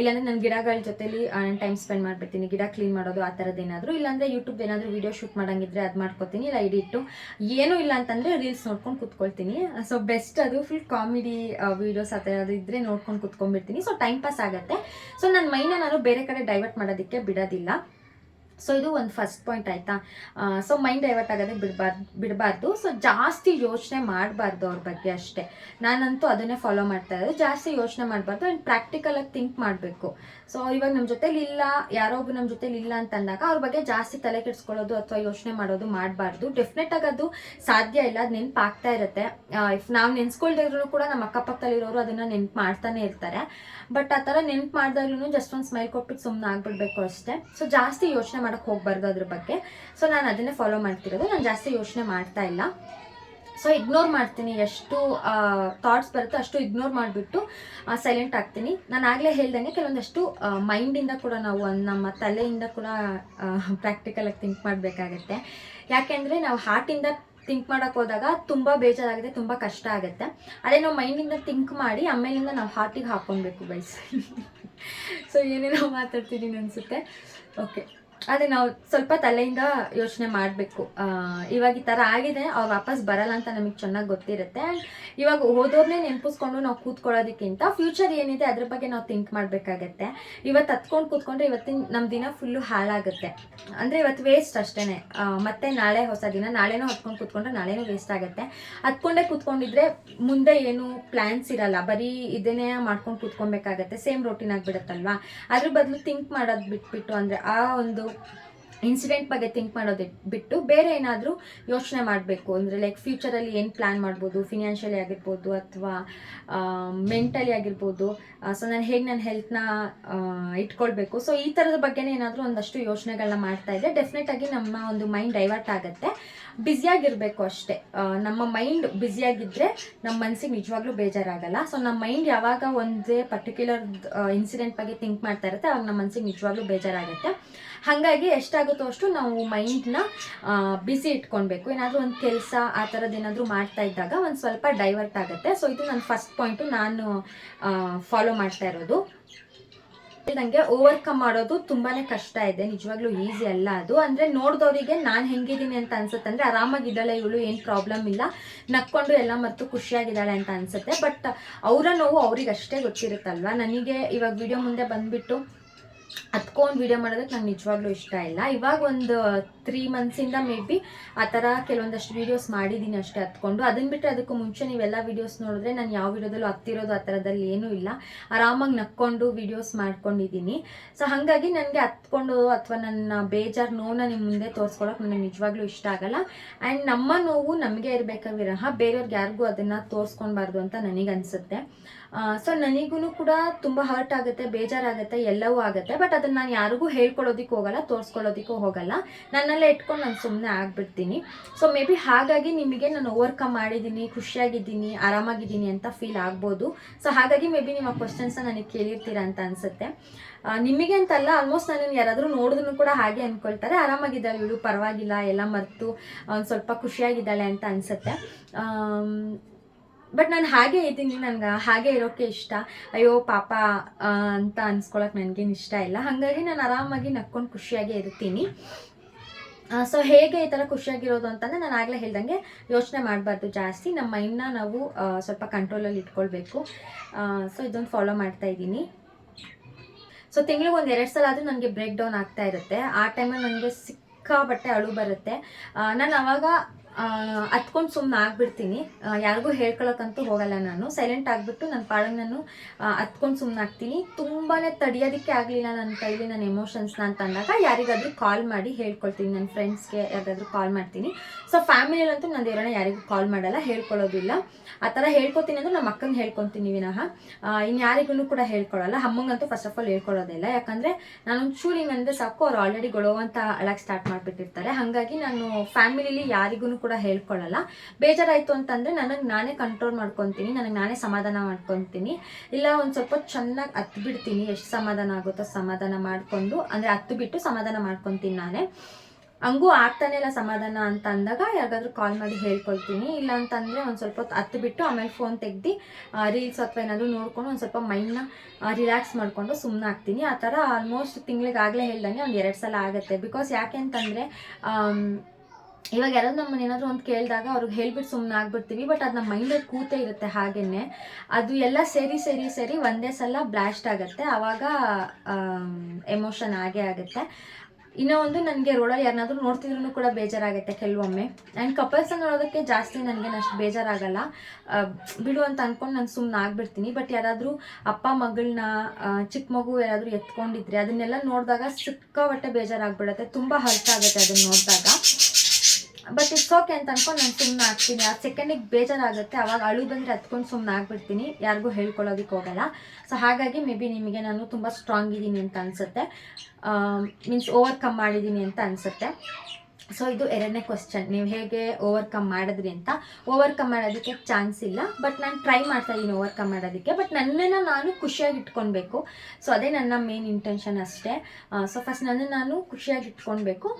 ಇಲ್ಲಾಂದರೆ ನಾನು ಗಿಡಗಳ ಜೊತೆಲಿ ಟೈಮ್ ಸ್ಪೆಂಡ್ ಮಾಡಿಬಿಡ್ತೀನಿ. ಗಿಡ ಕ್ಲೀನ್ ಮಾಡೋದು ಆ ಥರದ್ದು ಏನಾದರೂ. ಇಲ್ಲಾಂದರೆ ಯೂಟ್ಯೂಬ್ ಏನಾದರೂ ವೀಡಿಯೋ ಶೂಟ್ ಮಾಡೋಂಗಿದ್ರೆ ಅದು ಮಾಡ್ಕೊತೀನಿ. ಇಲ್ಲ ಎಡಿಟ್ಟು ಏನೂ ಇಲ್ಲ ಅಂತಂದರೆ ರೀಲ್ಸ್ ನೋಡ್ಕೊಂಡು ಕೂತ್ಕೊಳ್ತೀನಿ. ಸೊ ಬೆಸ್ಟ್ ಅದು. ಫುಲ್ ಕಾಮಿಡಿ ವೀಡಿಯೋಸ್ ಆ ಥರದ್ದು ಇದ್ದರೆ ನೋಡ್ಕೊಂಡು ಕುತ್ಕೊಂಡ್ಬಿಡ್ತೀನಿ. ಸೊ ಟೈಮ್ ಪಾಸ್ ಆಗುತ್ತೆ. ಸೊ ನನ್ನ ಮೈನ ನಾನು ಬೇರೆ ಕಡೆ ಡೈವರ್ಟ್ ಮಾಡೋದಕ್ಕೆ ಬಿಡೋದಿಲ್ಲ. ಸೊ ಇದು ಒಂದು ಫಸ್ಟ್ ಪಾಯಿಂಟ್ ಆಯಿತಾ? ಸೊ ಮೈಂಡ್ ಡೈವರ್ಟ್ ಆಗೋದಕ್ಕೆ ಬಿಡಬಾರ್ದು ಬಿಡಬಾರ್ದು. ಸೊ ಜಾಸ್ತಿ ಯೋಚನೆ ಮಾಡಬಾರ್ದು ಅವ್ರ ಬಗ್ಗೆ ಅಷ್ಟೇ. ನಾನಂತೂ ಅದನ್ನೇ ಫಾಲೋ ಮಾಡ್ತಾ ಇರೋದು. ಜಾಸ್ತಿ ಯೋಚನೆ ಮಾಡಬಾರ್ದು ಆ್ಯಂಡ್ ಪ್ರಾಕ್ಟಿಕಲಾಗಿ ಥಿಂಕ್ ಮಾಡಬೇಕು. ಸೊ ಇವಾಗ ನಮ್ಮ ಜೊತೇಲಿ ಇಲ್ಲ, ಯಾರೋ ಒಬ್ಬರು ನಮ್ಮ ಜೊತೇಲಿ ಇಲ್ಲ ಅಂತ ಅಂದಾಗ ಅವ್ರ ಬಗ್ಗೆ ಜಾಸ್ತಿ ತಲೆ ಕೆಡಿಸ್ಕೊಳ್ಳೋದು ಅಥವಾ ಯೋಚನೆ ಮಾಡೋದು ಮಾಡಬಾರ್ದು. ಡೆಫಿನೆಟ್ ಆಗಿ ಅದು ಸಾಧ್ಯ ಇಲ್ಲ, ಅದು ನೆನಪಾಗ್ತಾ ಇರುತ್ತೆ. ಇಫ್ ನಾವು ನೆನೆಸ್ಕೊಳ್ದಿದ್ರು ಕೂಡ ನಮ್ಮ ಅಕ್ಕಪಕ್ಕದಲ್ಲಿರೋರು ಅದನ್ನ ನೆನ್ಪು ಮಾಡ್ತಾನೆ ಇರ್ತಾರೆ. ಬಟ್ ಆ ಥರ ನೆನ್ಪು ಮಾಡಿದಾಗ್ಲೂ ಜಸ್ಟ್ ಒಂದು ಸ್ಮೈಲ್ ಕೊಟ್ಬಿಟ್ಟು ಸುಮ್ಮನೆ ಆಗ್ಬಿಡ್ಬೇಕು ಅಷ್ಟೇ. ಸೊ ಜಾಸ್ತಿ ಯೋಚನೆ ಮಾಡೋಕ್ಕೆ ಹೋಗ್ಬಾರ್ದು ಅದ್ರ ಬಗ್ಗೆ. ಸೊ ನಾನು ಅದನ್ನೇ ಫಾಲೋ ಮಾಡ್ತಿರೋದು. ನಾನು ಜಾಸ್ತಿ ಯೋಚನೆ ಮಾಡ್ತಾ ಇಲ್ಲ. ಸೊ ಇಗ್ನೋರ್ ಮಾಡ್ತೀನಿ. ಎಷ್ಟು ಥಾಟ್ಸ್ ಬರುತ್ತೋ ಅಷ್ಟು ಇಗ್ನೋರ್ ಮಾಡಿಬಿಟ್ಟು ಸೈಲೆಂಟ್ ಆಗ್ತೀನಿ. ನಾನು ಆಗಲೇ ಹೇಳ್ದಂಗೆ ಕೆಲವೊಂದಷ್ಟು ಮೈಂಡಿಂದ ಕೂಡ ನಾವು ನಮ್ಮ ತಲೆಯಿಂದ ಕೂಡ ಪ್ರಾಕ್ಟಿಕಲಾಗಿ ಥಿಂಕ್ ಮಾಡಬೇಕಾಗತ್ತೆ. ಯಾಕೆಂದರೆ ನಾವು ಹಾರ್ಟಿಂದ ಥಿಂಕ್ ಮಾಡೋಕೆ ಹೋದಾಗ ತುಂಬ ಬೇಜಾರಾಗುತ್ತೆ, ತುಂಬ ಕಷ್ಟ ಆಗುತ್ತೆ. ಅದೇ ನಾವು ಮೈಂಡಿಂದ ಥಿಂಕ್ ಮಾಡಿ ಆಮೇಲಿಂದ ನಾವು ಹಾರ್ಟಿಗೆ ಹಾಕ್ಕೊಬೇಕು ಬೈಸ್ ಸೊ ಏನೇನೋ ಮಾತಾಡ್ತಿದ್ದೀನಿ ಅನಿಸುತ್ತೆ. ಓಕೆ ಅದೇ ನಾವು ಸ್ವಲ್ಪ ತಲೆಯಿಂದ ಯೋಚನೆ ಮಾಡಬೇಕು. ಇವಾಗ ಈ ಥರ ಆಗಿದೆ, ಅವ್ರು ವಾಪಸ್ ಬರಲ್ಲ ಅಂತ ನಮಗೆ ಚೆನ್ನಾಗಿ ಗೊತ್ತಿರುತ್ತೆ. ಆ್ಯಂಡ್ ಇವಾಗ ಓದೋರ್ನೇ ನೆನಪಿಸ್ಕೊಂಡು ನಾವು ಕೂತ್ಕೊಳ್ಳೋದಕ್ಕಿಂತ ಫ್ಯೂಚರ್ ಏನಿದೆ ಅದ್ರ ಬಗ್ಗೆ ನಾವು ಥಿಂಕ್ ಮಾಡಬೇಕಾಗತ್ತೆ. ಇವತ್ತು ಹತ್ಕೊಂಡು ಕೂತ್ಕೊಂಡ್ರೆ ಇವತ್ತಿನ ನಮ್ಮ ದಿನ ಫುಲ್ಲು ಹಾಳಾಗುತ್ತೆ. ಅಂದರೆ ಇವತ್ತು ವೇಸ್ಟ್ ಅಷ್ಟೇ ಮತ್ತೆ ನಾಳೆ ಹೊಸ ದಿನ, ನಾಳೆನೂ ಹತ್ಕೊಂಡು ಕೂತ್ಕೊಂಡ್ರೆ ನಾಳೆನೂ ವೇಸ್ಟ್ ಆಗುತ್ತೆ. ಹತ್ಕೊಂಡೇ ಕೂತ್ಕೊಂಡಿದ್ರೆ ಮುಂದೆ ಏನು ಪ್ಲ್ಯಾನ್ಸ್ ಇರಲ್ಲ. ಬರೀ ಇದನ್ನೇ ಮಾಡ್ಕೊಂಡು ಕೂತ್ಕೊಬೇಕಾಗತ್ತೆ. Same routine ಆಗಿಬಿಡುತ್ತಲ್ವಾ? ಅದ್ರ ಬದಲು ಥಿಂಕ್ ಮಾಡೋದು ಬಿಟ್ಬಿಟ್ಟು ಅಂದರೆ ಆ ಒಂದು ಇನ್ಸಿಡೆಂಟ್ ಬಗ್ಗೆ ಥಿಂಕ್ ಮಾಡೋದು ಬಿಟ್ಟು ಬೇರೆ ಏನಾದರೂ ಯೋಚನೆ ಮಾಡಬೇಕು. ಅಂದರೆ ಲೈಕ್ ಫ್ಯೂಚರಲ್ಲಿ ಏನು ಪ್ಲ್ಯಾನ್ ಮಾಡ್ಬೋದು? ಫಿನಾನ್ಷಿಯಲಿ ಆಗಿರ್ಬೋದು ಅಥವಾ ಮೆಂಟಲಿ ಆಗಿರ್ಬೋದು. ಸೊ ನಾನು ಹೇಗೆ ನನ್ನ ಹೆಲ್ತ್ನ ಇಟ್ಕೊಳ್ಬೇಕು? ಸೊ ಈ ಥರದ ಬಗ್ಗೆನೇ ಏನಾದರೂ ಒಂದಷ್ಟು ಯೋಚನೆಗಳನ್ನ ಮಾಡ್ತಾ ಇದ್ದೆ ಡೆಫಿನೆಟಾಗಿ ನಮ್ಮ ಒಂದು ಮೈಂಡ್ ಡೈವರ್ಟ್ ಆಗುತ್ತೆ. ಬ್ಯುಸಿಯಾಗಿರಬೇಕು ಅಷ್ಟೇ. ನಮ್ಮ ಮೈಂಡ್ ಬ್ಯುಸಿಯಾಗಿದ್ದರೆ ನಮ್ಮ ಮನಸ್ಸಿಗೆ ನಿಜವಾಗ್ಲೂ ಬೇಜಾರಾಗಲ್ಲ. ಸೊ ನಮ್ಮ ಮೈಂಡ್ ಯಾವಾಗ ಒಂದೇ ಪರ್ಟಿಕ್ಯುಲರ್ ಇನ್ಸಿಡೆಂಟ್ ಬಗ್ಗೆ ಥಿಂಕ್ ಮಾಡ್ತಾ ಇರುತ್ತೆ, ಅವಾಗ ನಮ್ಮ ಮನಸ್ಸಿಗೆ ನಿಜವಾಗ್ಲೂ ಬೇಜಾರಾಗುತ್ತೆ. ಹಾಗಾಗಿ ಎಷ್ಟಾಗುತ್ತೋ ಅಷ್ಟು ನಾವು ಮೈಂಡ್ನ ಬ್ಯುಸಿ ಇಟ್ಕೊಳ್ಬೇಕು. ಏನಾದರೂ ಒಂದು ಕೆಲಸ, ಆ ಥರದ್ದು ಏನಾದರೂ ಮಾಡ್ತಾ ಇದ್ದಾಗ ಒಂದು ಸ್ವಲ್ಪ ಡೈವರ್ಟ್ ಆಗುತ್ತೆ. ಸೊ ಇದು ನನ್ನ ಫಸ್ಟ್ ಪಾಯಿಂಟು ನಾನು ಫಾಲೋ ಮಾಡ್ತಾ ಇರೋದು. ನನಗೆ ಓವರ್ಕಮ್ ಮಾಡೋದು ತುಂಬಾನೇ ಕಷ್ಟ ಇದೆ. ನಿಜವಾಗ್ಲೂ ಈಸಿ ಅಲ್ಲ ಅದು. ಅಂದ್ರೆ ನೋಡಿದವರಿಗೆ ನಾನು ಹೆಂಗಿದ್ದೀನಿ ಅಂತ ಅನ್ಸುತ್ತೆ. ಅಂದ್ರೆ ಆರಾಮಾಗಿದ್ದಾಳೆ ಇವಳು ಏನು ಪ್ರಾಬ್ಲಮ್ ಇಲ್ಲ. ನಕ್ಕೊಂಡು ಎಲ್ಲ ಮತ್ತು ಖುಷಿಯಾಗಿದ್ದಾಳೆ ಅಂತ ಅನ್ಸುತ್ತೆ. ಬಟ್ ಅವರ ನೋವು ಅವ್ರಿಗೆ ಅಷ್ಟೇ ಗೊತ್ತಿರುತ್ತಲ್ವ? ನನಗೆ ಇವಾಗ ವಿಡಿಯೋ ಮುಂದೆ ಬಂದ್ಬಿಟ್ಟು ಹತ್ಕೊಂಡು ವೀಡಿಯೋ ಮಾಡೋದಕ್ಕೆ ನಂಗೆ ನಿಜವಾಗ್ಲೂ ಇಷ್ಟ ಇಲ್ಲ. ಇವಾಗ ಒಂದು ತ್ರೀ ಮಂತ್ಸಿಂದ ಮೇ ಬಿ ಆ ಥರ ಕೆಲವೊಂದಷ್ಟು ವೀಡಿಯೋಸ್ ಮಾಡಿದ್ದೀನಿ ಅಷ್ಟೇ ಹತ್ಕೊಂಡು ಅದನ್ನು ಬಿಟ್ಟರೆ ಅದಕ್ಕೂ ಮುಂಚೆ ನೀವೆಲ್ಲ ವೀಡಿಯೋಸ್ ನೋಡಿದ್ರೆ ನಾನು ಯಾವ ವೀಡಿಯೋದಲ್ಲೂ ಹತ್ತಿರೋದು ಆ ಥರದಲ್ಲಿ ಏನೂ ಇಲ್ಲ. ಆರಾಮಾಗಿ ನಕ್ಕೊಂಡು ವೀಡಿಯೋಸ್ ಮಾಡ್ಕೊಂಡಿದ್ದೀನಿ ಸೊ ಹಾಗಾಗಿ ನನಗೆ ಹತ್ಕೊಂಡು ಅಥವಾ ನನ್ನ ಬೇಜಾರು ನೋವನ್ನ ನಿಮ್ಮ ಮುಂದೆ ತೋರಿಸ್ಕೊಳಕ್ಕೆ ನನಗೆ ನಿಜವಾಗ್ಲೂ ಇಷ್ಟ ಆಗಲ್ಲ. ಆ್ಯಂಡ್ ನಮ್ಮ ನೋವು ನಮಗೆ ಇರಬೇಕಾಗಿರೋ ವಿರಹ ಬೇರೆಯವ್ರಿಗೆ ಯಾರಿಗೂ ಅದನ್ನು ತೋರಿಸ್ಕೊಳ್ಬಾರ್ದು ಅಂತ ನನಗೆ ಅನಿಸುತ್ತೆ. ಸೊ ನನಗೂ ಕೂಡ ತುಂಬ ಹರ್ಟ್ ಆಗುತ್ತೆ, ಬೇಜಾರಾಗುತ್ತೆ, ಎಲ್ಲವೂ ಆಗುತ್ತೆ. ಬಟ್ ಅದನ್ನು ನಾನು ಯಾರಿಗೂ ಹೇಳ್ಕೊಳ್ಳೋದಕ್ಕೆ ಹೋಗಲ್ಲ ತೋರಿಸ್ಕೊಳ್ಳೋದಕ್ಕೂ ಹೋಗಲ್ಲ. ನನ್ನಲ್ಲೇ ಇಟ್ಕೊಂಡು ನಾನು ಸುಮ್ಮನೆ ಆಗಿಬಿಡ್ತೀನಿ. ಸೊ ಮೇ ಬಿ ಹಾಗಾಗಿ ನಿಮಗೆ ನಾನು ಓವರ್ಕಮ್ ಮಾಡಿದ್ದೀನಿ, ಖುಷಿಯಾಗಿದ್ದೀನಿ, ಆರಾಮಾಗಿದ್ದೀನಿ ಅಂತ ಫೀಲ್ ಆಗ್ಬೋದು. ಸೊ ಹಾಗಾಗಿ ಮೇ ಬಿ ನಿಮ್ಮ ಕ್ವಶನ್ಸ್ನ ನನಗೆ ಕೇಳಿರ್ತೀರಾ ಅಂತ ಅನಿಸುತ್ತೆ. ನಿಮಗೆ ಅಂತಲ್ಲ ಆಲ್ಮೋಸ್ಟ್ ನಾನು ಯಾರಾದರೂ ನೋಡಿದ್ರು ಕೂಡ ಹಾಗೆ ಅಂದ್ಕೊಳ್ತಾರೆ ಆರಾಮಾಗಿದ್ದಾಳೆ ಇವಳು, ಪರವಾಗಿಲ್ಲ, ಎಲ್ಲ ಮರೆತು ಸ್ವಲ್ಪ ಖುಷಿಯಾಗಿದ್ದಾಳೆ ಅಂತ ಅನಿಸುತ್ತೆ. ಬಟ್ ನಾನು ಹಾಗೆ ಇದ್ದೀನಿ, ನನಗೆ ಹಾಗೆ ಇರೋಕ್ಕೆ ಇಷ್ಟ. ಅಯ್ಯೋ, ಪಾಪ ಅಂತ ಅನ್ಸ್ಕೊಳಕ್ಕೆ ನನಗೇನು ಇಷ್ಟ ಇಲ್ಲ. ಹಾಗಾಗಿ ನಾನು ಆರಾಮಾಗಿ ನಕ್ಕೊಂಡು ಖುಷಿಯಾಗಿ ಇರ್ತೀನಿ. ಸೊ ಹೇಗೆ ಈ ಥರ ಖುಷಿಯಾಗಿರೋದು ಅಂತಂದರೆ ನಾನು ಆಗಲೇ ಹೇಳ್ದಂಗೆ ಯೋಚನೆ ಮಾಡಬಾರ್ದು ಜಾಸ್ತಿ. ನಮ್ಮ ಮೈಂಡ್ನ ನಾವು ಸ್ವಲ್ಪ ಕಂಟ್ರೋಲಲ್ಲಿ ಇಟ್ಕೊಳ್ಬೇಕು. ಸೊ ಇದೊಂದು ಫಾಲೋ ಮಾಡ್ತಾ ಇದ್ದೀನಿ. ಸೊ ತಿಂಗಳಿಗೆ ಒಂದು ಎರಡು ಸಲ ಆದರೂ ನನಗೆ ಬ್ರೇಕ್ ಡೌನ್ ಆಗ್ತಾ ಇರುತ್ತೆ. ಆ ಟೈಮಲ್ಲಿ ನನಗೆ ಸಿಕ್ಕಾಪಟ್ಟೆ ಅಳು ಬರುತ್ತೆ. ನಾನು ಅವಾಗ ಹತ್ಕೊಂಡು ಸುಮ್ಮನೆ ಆಗ್ಬಿಡ್ತೀನಿ. ಯಾರಿಗೂ ಹೇಳ್ಕೊಳಕ್ಕಂತೂ ಹೋಗಲ್ಲ ನಾನು. ಸೈಲೆಂಟ್ ಆಗಿಬಿಟ್ಟು ನನ್ನ ಪಾಡಂಗೆ ನಾನು ಹತ್ಕೊಂಡು ಸುಮ್ಮನೆ ಆಗ್ತೀನಿ. ತುಂಬಾ ತಡಿಯೋದಕ್ಕೆ ಆಗಲಿಲ್ಲ ನನ್ನ ಕೈಲಿ ನನ್ನ ಎಮೋಷನ್ಸ್ನ ಅಂತ ಅಂದಾಗ ಯಾರಿಗಾದ್ರೂ ಕಾಲ್ ಮಾಡಿ ಹೇಳ್ಕೊಳ್ತೀನಿ. ನನ್ನ ಫ್ರೆಂಡ್ಸ್ಗೆ ಯಾರಿಗಾದ್ರೂ ಕಾಲ್ ಮಾಡ್ತೀನಿ. ಸೊ ಫ್ಯಾಮಿಲಿಯಲ್ಲಂತೂ ನಾನು ದೇವರನ್ನ ಯಾರಿಗೂ ಕಾಲ್ ಮಾಡಲ್ಲ ಹೇಳ್ಕೊಳ್ಳೋದಿಲ್ಲ ಆ ಥರ ಹೇಳ್ಕೊತೀನಿ ಅಂದ್ರೆ ನಮ್ಮ ಅಕ್ಕಂಗೆ ಹೇಳ್ಕೊತೀನಿ ವಿನಃ. ಇನ್ನು ಯಾರಿಗೂ ಕೂಡ ಹೇಳ್ಕೊಳಲ್ಲ. ಅಮ್ಮಂಗಂತೂ ಫಸ್ಟ್ ಆಫ್ ಆಲ್ ಹೇಳ್ಕೊಳ್ಳೋದಿಲ್ಲ ಯಾಕಂದರೆ ನಾನು ಚೂರು ಅಂದರೆ ಸಾಕು, ಅವ್ರು ಆಲ್ರೆಡಿ ಗೊಳೋ ಅಂತ ಅಳಕ್ಕೆ ಸ್ಟಾರ್ಟ್ ಮಾಡಿಬಿಟ್ಟಿರ್ತಾರೆ. ಹಾಗಾಗಿ ನಾನು ಫ್ಯಾಮಿಲಿಲಿ ಯಾರಿಗೂ ಕೂಡ ಹೇಳ್ಕೊಳ್ಳಲ್ಲ ಬೇಜಾರಾಯಿತು ಅಂತಂದರೆ ನನಗೆ ನಾನೇ ಕಂಟ್ರೋಲ್ ಮಾಡ್ಕೊತೀನಿ, ನನಗೆ ನಾನೇ ಸಮಾಧಾನ ಮಾಡ್ಕೊತೀನಿ. ಇಲ್ಲ, ಒಂದು ಸ್ವಲ್ಪ ಚೆನ್ನಾಗಿ ಹತ್ತು ಬಿಡ್ತೀನಿ ಎಷ್ಟು ಸಮಾಧಾನ ಆಗುತ್ತೋ ಸಮಾಧಾನ ಮಾಡಿಕೊಂಡು, ಅಂದರೆ ಹತ್ತು ಬಿಟ್ಟು ಸಮಾಧಾನ ಮಾಡ್ಕೊತೀನಿ ನಾನೇ. ಹಂಗೂ ಆಗ್ತಾನೆ ಇಲ್ಲ ಸಮಾಧಾನ ಅಂತ ಅಂದಾಗ ಯಾರಿಗಾದ್ರೂ ಕಾಲ್ ಮಾಡಿ ಹೇಳ್ಕೊಳ್ತೀನಿ. ಇಲ್ಲ ಅಂತಂದರೆ ಒಂದು ಸ್ವಲ್ಪ ಹೊತ್ತು ಬಿಟ್ಟು ಆಮೇಲೆ ಫೋನ್ ತೆಗ್ದು ರೀಲ್ಸ್ ಅಥವಾ ಏನಾದರೂ ನೋಡ್ಕೊಂಡು ಒಂದು ಸ್ವಲ್ಪ ಮೈಂಡ್ನ ರಿಲ್ಯಾಕ್ಸ್ ಮಾಡಿಕೊಂಡು ಸುಮ್ಮನೆ ಆಗ್ತೀನಿ. ಆ ಥರ ಆಲ್ಮೋಸ್ಟ್ ತಿಂಗಳಿಗೆ ಆಗಲೇ ಹೇಳ್ದಂಗೆ ಒಂದು ಎರಡು ಸಲ ಆಗುತ್ತೆ. ಬಿಕಾಸ್ ಯಾಕೆ ಅಂತಂದರೆ ಇವಾಗ ಯಾರಾದ್ರು ನಮ್ಮ ಏನಾದರೂ ಒಂದು ಕೇಳಿದಾಗ ಅವ್ರಿಗೆ ಹೇಳ್ಬಿಟ್ಟು ಸುಮ್ಮನೆ ಆಗ್ಬಿಡ್ತೀವಿ ಬಟ್ ಅದು ನಮ್ಮ ಮೈಂಡಲ್ಲಿ ಕೂತೇ ಇರುತ್ತೆ ಹಾಗೇ ಅದು ಎಲ್ಲ ಸೇರಿ ಸೇರಿ ಸೇರಿ ಒಂದೇ ಸಲ ಬ್ಲಾಸ್ಟ್ ಆಗುತ್ತೆ. ಆವಾಗ ಎಮೋಷನ್ ಆಗೇ ಆಗುತ್ತೆ. ಇನ್ನೂ ಒಂದು ನನಗೆ ರೋಡಲ್ಲಿ ಯಾರನ್ನಾದ್ರೂ ನೋಡ್ತಿದ್ರು ಕೂಡ ಬೇಜಾರಾಗುತ್ತೆ ಕೆಲವೊಮ್ಮೆ. ಆ್ಯಂಡ್ ಕಪಲ್ಸ್ನ ನೋಡೋದಕ್ಕೆ ಜಾಸ್ತಿ ನನಗೆ ಅಷ್ಟು ಬೇಜಾರಾಗಲ್ಲ. ಬಿಡು ಅಂತ ಅಂದ್ಕೊಂಡು ನಾನು ಸುಮ್ಮನೆ ಆಗ್ಬಿಡ್ತೀನಿ. ಬಟ್ ಯಾರಾದರೂ ಅಪ್ಪ ಮಗಳನ್ನ ಚಿಕ್ಕ ಮಗು ಯಾರಾದರೂ ಎತ್ಕೊಂಡಿದ್ರೆ ಅದನ್ನೆಲ್ಲ ನೋಡಿದಾಗ ಸಿಕ್ಕಾಪಟ್ಟೆ ಬೇಜಾರಾಗ್ಬಿಡುತ್ತೆ. ತುಂಬ ಹರ್ಟ್ ಆಗುತ್ತೆ ಅದನ್ನ ನೋಡಿದಾಗ. ಬಟ್ ಇಟ್ಸ್ ಓಕೆ ಅಂತ ಅನ್ಕೊಂಡು ನಾನು ಸುಮ್ಮನೆ ಆಗ್ತೀನಿ ಆ ಸೆಕೆಂಡಿಗೆ ಬೇಜಾರಾಗುತ್ತೆ. ಅವಾಗ ಅಳು ಬಂದರೆ ಹತ್ಕೊಂಡು ಸುಮ್ಮನೆ ಆಗ್ಬಿಡ್ತೀನಿ ಯಾರಿಗೂ ಹೇಳ್ಕೊಳ್ಳೋದಕ್ಕೆ ಹೋಗಲ್ಲ. ಸೊ ಹಾಗಾಗಿ ಮೇ ಬಿ ನಿಮಗೆ ನಾನು ತುಂಬ ಸ್ಟ್ರಾಂಗ್ ಇದ್ದೀನಿ ಅಂತ ಅನಿಸುತ್ತೆ. ಮೀನ್ಸ್ ಓವರ್ಕಮ್ ಮಾಡಿದ್ದೀನಿ ಅಂತ ಅನಿಸುತ್ತೆ. ಸೊ ಇದು ಎರಡನೇ ಕ್ವಶನ್ ನೀವು ಹೇಗೆ ಓವರ್ಕಮ್ ಮಾಡಿದ್ರಿ ಅಂತ. ಓವರ್ಕಮ್ ಮಾಡೋದಕ್ಕೆ ಚಾನ್ಸ್ ಇಲ್ಲ. ಬಟ್ ನಾನು ಟ್ರೈ ಮಾಡ್ತಾ ಇದ್ದೀನಿ ಓವರ್ಕಮ್ ಮಾಡೋದಕ್ಕೆ. ಬಟ್ ನನ್ನನ್ನು ನಾನು ಖುಷಿಯಾಗಿ ಇಟ್ಕೊಳ್ಬೇಕು. ಸೊ ಅದೇ ನನ್ನ ಮೇನ್ ಇಂಟೆನ್ಷನ್ ಅಷ್ಟೇ. ಸೊ ಫಸ್ಟ್ ನನ್ನನ್ನು ನಾನು ಖುಷಿಯಾಗಿ ಇಟ್ಕೊಳ್ಬೇಕು.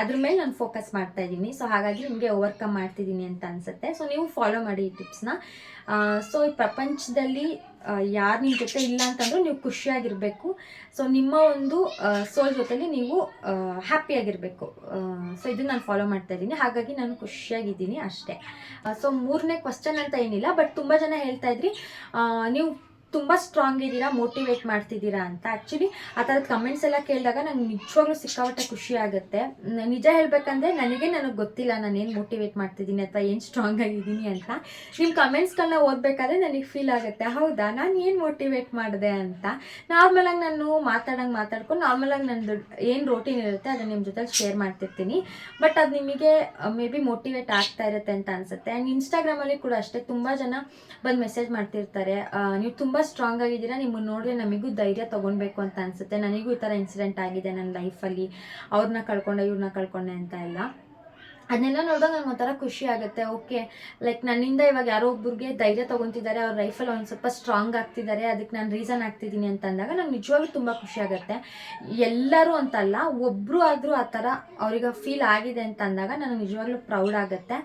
ಅದ್ರ ಮೇಲೆ ನಾನು ಫೋಕಸ್ ಮಾಡ್ತಾ ಇದ್ದೀನಿ. ಸೊ ಹಾಗಾಗಿ ನಿಮಗೆ ಓವರ್ಕಮ್ ಮಾಡ್ತಿದ್ದೀನಿ ಅಂತ ಅನಿಸುತ್ತೆ. ಸೊ ನೀವು ಫಾಲೋ ಮಾಡಿ ಈ ಟಿಪ್ಸ್ನ ಸೊ ಈ ಪ್ರಪಂಚದಲ್ಲಿ ಯಾರು ನಿಮ್ಮ ಜೊತೆ ಇಲ್ಲ ಅಂತಂದ್ರೆ ನೀವು ಖುಷಿಯಾಗಿರಬೇಕು. ಸೊ ನಿಮ್ಮ ಒಂದು ಸೋಲ್ ಜೊತೆಲಿ ನೀವು ಹ್ಯಾಪಿಯಾಗಿರಬೇಕು ಸೊ ಇದನ್ನ ನಾನು ಫಾಲೋ ಮಾಡ್ತಾ ಇದ್ದೀನಿ. ಹಾಗಾಗಿ ನಾನು ಖುಷಿಯಾಗಿದ್ದೀನಿ ಅಷ್ಟೇ. ಸೊ ಮೂರನೇ ಕ್ವಶನ್ ಅಂತ ಏನಿಲ್ಲ ಬಟ್ ತುಂಬ ಜನ ಹೇಳ್ತಾ ಇದ್ರಿ ನೀವು ತುಂಬ ಸ್ಟ್ರಾಂಗ್ ಇದ್ದೀರಾ ಮೋಟಿವೇಟ್ ಮಾಡ್ತಿದ್ದೀರಾ ಅಂತ. ಆ್ಯಕ್ಚುಲಿ ಆ ಥರದ ಕಮೆಂಟ್ಸ್ ಎಲ್ಲ ಕೇಳಿದಾಗ ನಂಗೆ ನಿಜವಾಗ್ಲೂ ಸಿಕ್ಕಾಪಟ್ಟೆ ಖುಷಿ ಆಗುತ್ತೆ. ನಿಜ ಹೇಳಬೇಕಂದ್ರೆ ನನಗೆ ನನಗೆ ಗೊತ್ತಿಲ್ಲ ನಾನು ಏನು ಮೋಟಿವೇಟ್ ಮಾಡ್ತಿದ್ದೀನಿ ಅಥವಾ ಏನು ಸ್ಟ್ರಾಂಗ್ ಆಗಿದ್ದೀನಿ ಅಂತ. ನಿಮ್ಮ ಕಮೆಂಟ್ಸ್ಗಳನ್ನ ಓದಬೇಕಾದ್ರೆ ನನಗೆ ಫೀಲ್ ಆಗುತ್ತೆ. ಹೌದಾ? ನಾನು ಏನು ಮೋಟಿವೇಟ್ ಮಾಡಿದೆ ಅಂತ. ನಾರ್ಮಲಾಗಿ ನಾನು ಮಾತಾಡಂಗೆ ಮಾತಾಡ್ಕೊಂಡು ನಾರ್ಮಲಾಗಿ ನಂದು ಏನು ರೋಟೀನ್ ಇರುತ್ತೆ ಅದನ್ನು ನಿಮ್ಮ ಜೊತೆ ಶೇರ್ ಮಾಡ್ತಿರ್ತೀನಿ. ಬಟ್ ಅದು ನಿಮಗೆ ಮೇ ಬಿ ಮೋಟಿವೇಟ್ ಆಗ್ತಾ ಇರುತ್ತೆ ಅಂತ ಅನಿಸುತ್ತೆ. ಆ್ಯಂಡ್ ಇನ್ಸ್ಟಾಗ್ರಾಮಲ್ಲಿ ಕೂಡ ಅಷ್ಟೇ ತುಂಬ ಜನ ಬಂದು ಮೆಸೇಜ್ ಮಾಡ್ತಿರ್ತಾರೆ. ನೀವು ತುಂಬ ಸ್ಟ್ರಾಂಗ್ ಆಗಿದ್ದೀರಾ? ನಿಮ್ಮನ್ನು ನೋಡಿದ್ರೆ ನಮಗೂ ಧೈರ್ಯ ತಗೊಳ್ಬೇಕು ಅಂತ ಅನಿಸುತ್ತೆ. ನನಗೂ ಈ ಥರ ಇನ್ಸಿಡೆಂಟ್ ಆಗಿದೆ ನನ್ನ ಲೈಫಲ್ಲಿ ಅವ್ರನ್ನ ಕಳ್ಕೊಂಡೆ ಇವ್ರನ್ನ ಕಳ್ಕೊಂಡೆ ಅಂತ ಎಲ್ಲ. ಅದನ್ನೆಲ್ಲ ನೋಡಿದಾಗ ನಂಗೆ ಒಂಥರ ಖುಷಿ ಆಗುತ್ತೆ. ಓಕೆ ಲೈಕ್ ನನ್ನಿಂದ ಇವಾಗ ಯಾರೋ ಒಬ್ಬರಿಗೆ ಧೈರ್ಯ ತೊಗೊತಿದ್ದಾರೆ, ಅವ್ರ ಲೈಫಲ್ಲಿ ಒಂದು ಸ್ವಲ್ಪ ಸ್ಟ್ರಾಂಗ್ ಆಗ್ತಿದ್ದಾರೆ ಅದಕ್ಕೆ ನಾನು ರೀಸನ್ ಆಗ್ತಿದ್ದೀನಿ ಅಂತ ಅಂದಾಗ ನಂಗೆ ನಿಜವಾಗ್ಲೂ ತುಂಬ ಖುಷಿ ಆಗುತ್ತೆ. ಎಲ್ಲರೂ ಅಂತಲ್ಲ ಒಬ್ಬರು ಆದರೂ ಆ ಥರ ಅವ್ರಿಗೆ ಫೀಲ್ ಆಗಿದೆ ಅಂತ ಅಂದಾಗ ನನಗೆ ನಿಜವಾಗ್ಲೂ ಪ್ರೌಡ್ ಆಗುತ್ತೆ.